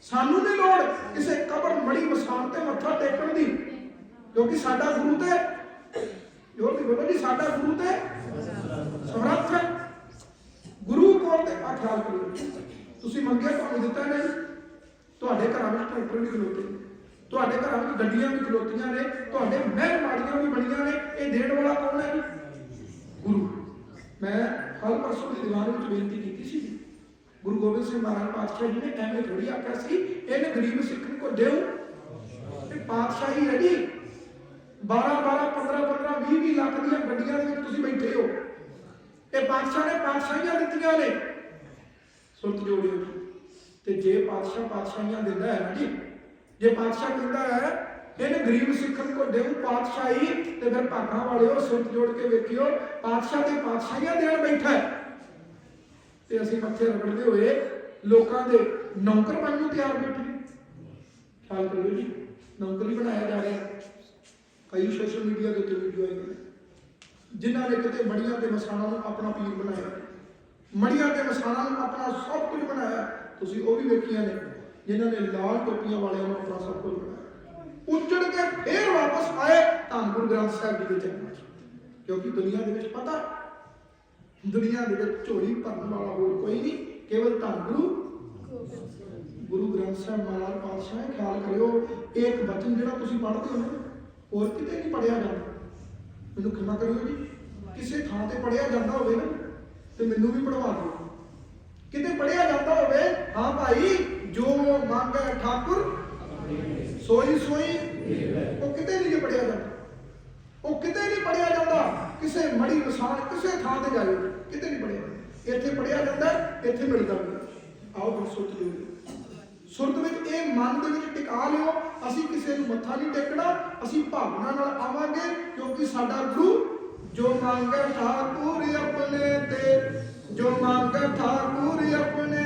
ਸਾਨੂੰ ਨਹੀਂ ਲੋੜ ਕਿਸੇ ਕਬਰ ਮੜੀ ਮਸਾਨ ਤੇ ਮੱਥਾ ਟੇਕਣ ਦੀ। ਕਿਉਂਕਿ ਸਾਡਾ ਗੁਰੂ ਤੇ ਜੋ ਵੀ ਬੋਲੋ ਜੀ, ਸਾਡਾ ਗੁਰੂ ਤੇ ਸਮਰੱਥ ਹੈ। ਗੁਰੂ ਕੋਲ ਤੇ ਆ ਖਿਆਲ ਕਰੋ ਤੁਸੀਂ ਮੰਗਿਆ, ਤੁਹਾਨੂੰ ਦਿੱਤਾ ਨਹੀਂ ਤੁਹਾਡੇ ਘਰਾਂ ਵਿੱਚ ਟਰੈਕਟਰ ਵੀ ਖਲੋਤੇ ਤੁਹਾਡੇ ਘਰਾਂ ਵਿੱਚ ਗੱਡੀਆਂ ਵੀ ਖਲੋਤੀਆਂ ਨੇ। ਤੁਹਾਡੇ ਮਹਿਲ ਮਾੜੀਆਂ ਵੀ ਬਣੀਆਂ ਨੇ। ਇਹ ਦੇਣ ਵਾਲਾ ਕੌਣ ਹੈ ਕੱਲ ਪਰਸੋਂ ਦੀ ਦੀਵਾਨ ਵਿੱਚ ਬੇਨਤੀ ਕੀਤੀ ਸੀ ਗੁਰੂ ਗੋਬਿੰਦ ਸਿੰਘ ਮਹਾਰਾਜ ਪਾਤਸ਼ਾਹ ਜੀ ਨੇ ਐਵੇਂ ਥੋੜੀ ਆਖਿਆ ਸੀ, ਇਹਨੇ ਗਰੀਬ ਸਿੱਖ ਨੂੰ ਕੋ ਦੇਉ ਤੇ ਪਾਤਸ਼ਾਹੀ ਹੈ ਜੀ 12 12 15 15 20 20 ਲੱਖ ਦੀਆਂ ਗੱਡੀਆਂ ਦੇ ਵਿੱਚ ਤੁਸੀਂ ਬੈਠੇ ਹੋ। ਇਹ ਪਾਤਸ਼ਾਹ ਨੇ ਪਾਤਸ਼ਾਹੀਆਂ ਦਿੱਤੀਆਂ ਨੇ। ਸੁਰਤ ਜੋੜਿਓ ਜੀ। ਤੇ ਜੇ ਪਾਤਸ਼ਾਹ ਪਾਤਸ਼ਾਹੀਆਂ ਦਿੰਦਾ ਹੈ ਨਾ ਜੀ, ਜੇ ਪਾਤਸ਼ਾਹ ਕਹਿੰਦਾ ਹੈ ਇਹਨੇ ਗਰੀਬ ਸਿੱਖਣ ਕੋ ਦੇਉ ਪਾਤਸ਼ਾਹੀ ਤੇ ਫਿਰ ਭਾਗਾਂ ਵਾਲਿਓ ਸੁਰਤ ਜੋੜ ਕੇ ਵੇਖਿਓ, ਪਾਤਸ਼ਾਹ ਤੇ ਪਾਤਸ਼ਾਹੀਆਂ ਦੇਣ ਬੈਠਾ ਤੇ ਅਸੀਂ ਮੱਥੇ ਰਗੜਦੇ ਹੋਏ ਲੋਕਾਂ ਦੇ ਨੌਕਰ ਬਣਨ ਨੂੰ ਤਿਆਰ ਬੈਠੇ ਨੇ। ਖਿਆਲ ਕਰੋ ਜੀ, ਨੌਕਰੀ ਬਣਾਇਆ ਜਾ ਰਿਹਾ। ਕਈ ਸੋਸ਼ਲ ਮੀਡੀਆ ਦੇ ਉੱਤੇ ਵੀਡੀਓ ਆਏ ਨੇ। ਜਿਨ੍ਹਾਂ ਨੇ ਕਿਤੇ ਮੜੀਆਂ ਤੇ ਮਸਾਣਾ ਨੂੰ ਆਪਣਾ ਪੀਰ ਬਣਾਇਆ। ਮੜੀਆਂ ਤੇ ਮਸਾਣਾ ਨੂੰ ਆਪਣਾ ਸਭ ਕੁਝ ਬਣਾਇਆ। ਤੁਸੀਂ ਉਹ ਵੀ ਵੇਖੀਆਂ ਨੇ, ਜਿਨ੍ਹਾਂ ਨੇ ਲਾਲ ਟੋਪੀਆਂ ਵਾਲਿਆਂ ਨੂੰ ਆਪਣਾ ਸਭ ਕੁਝ ਬਣਾਇਆ। ਉੱਜੜ ਕੇ ਫੇਰ ਵਾਪਸ ਆਏ ਧੰਨ ਗੁਰੂ ਗ੍ਰੰਥ ਸਾਹਿਬ ਜੀ ਦੇ ਚਰਨਾਂ 'ਚ। ਕਿਉਂਕਿ ਦੁਨੀਆ ਦੇ ਵਿੱਚ ਪਤਾ, ਦੁਨੀਆ ਦੇ ਵਿੱਚ ਝੋਲੀ ਭਰਨ ਵਾਲਾ ਹੋਰ ਕੋਈ ਨਹੀਂ, ਕੇਵਲ ਧੰਨ ਗੁਰੂ ਗੁਰੂ ਗ੍ਰੰਥ ਸਾਹਿਬ ਮਹਾਰਾਜ ਪਾਤਸ਼ਾਹ ਖਿਆਲ ਕਰਿਓ, ਇੱਕ ਬਚਨ ਜਿਹੜਾ ਤੁਸੀਂ ਪੜ੍ਹਦੇ ਹੋ ਹੋਰ ਕਿਤੇ ਨਹੀਂ ਪੜਿਆ ਜਾਂਦਾ। ਮੈਨੂੰ ਖਿਮਾ ਕਰਿਓ ਜੀ, ਕਿਸੇ ਥਾਂ ਤੇ ਪੜਿਆ ਜਾਂਦਾ ਹੋਵੇ ਨਾ, ਤੇ ਮੈਨੂੰ ਵੀ ਪੜਵਾ ਦਿਓ। ਕਿਤੇ ਪੜਿਆ ਜਾਂਦਾ ਹੋਵੇ, ਹਾਂ ਭਾਈ, ਜੋ ਮੰਗੈ ਠਾਕੁਰ ਸੋਈ ਸੋਈ ਉਹ ਕਿਤੇ ਨਹੀਂ ਪੜਿਆ ਜਾਂਦਾ। ਉਹ ਕਿਤੇ ਨਹੀਂ ਪੜਿਆ ਜਾਂਦਾ। ਕਿਸੇ ਮੜੀ ਨਿਸ਼ਾਨ ਕਿਸੇ ਥਾਂ ਤੇ ਜਾਇਓ ਕਿਤੇ ਨਹੀਂ ਪੜਿਆ। ਇੱਥੇ ਪੜਿਆ ਜਾਂਦਾ, ਇੱਥੇ ਮਿਲਦਾ ਆਓ ਫਿਰ ਸੁਰਤ ਲਿਓ ਸੁਰਤ ਵਿੱਚ ਇਹ ਮਨ ਦੇ ਵਿੱਚ ਟਿਕਾ ਲਿਓ, ਅਸੀਂ ਕਿਸੇ ਨੂੰ ਮੱਥਾ ਨਹੀਂ ਟੇਕਣਾ, ਅਸੀਂ ਭਾਵਨਾ ਨਾਲ ਆਵਾਂਗੇ, ਕਿਉਂਕਿ ਸਾਡਾ ਗੁਰੂ ਜੋ ਮੰਗੈ ਠਾਕੁਰ ਆਪਣੇ ਤੇ, ਜੋ ਮੰਗੈ ਠਾਕੁਰ ਆਪਣੇ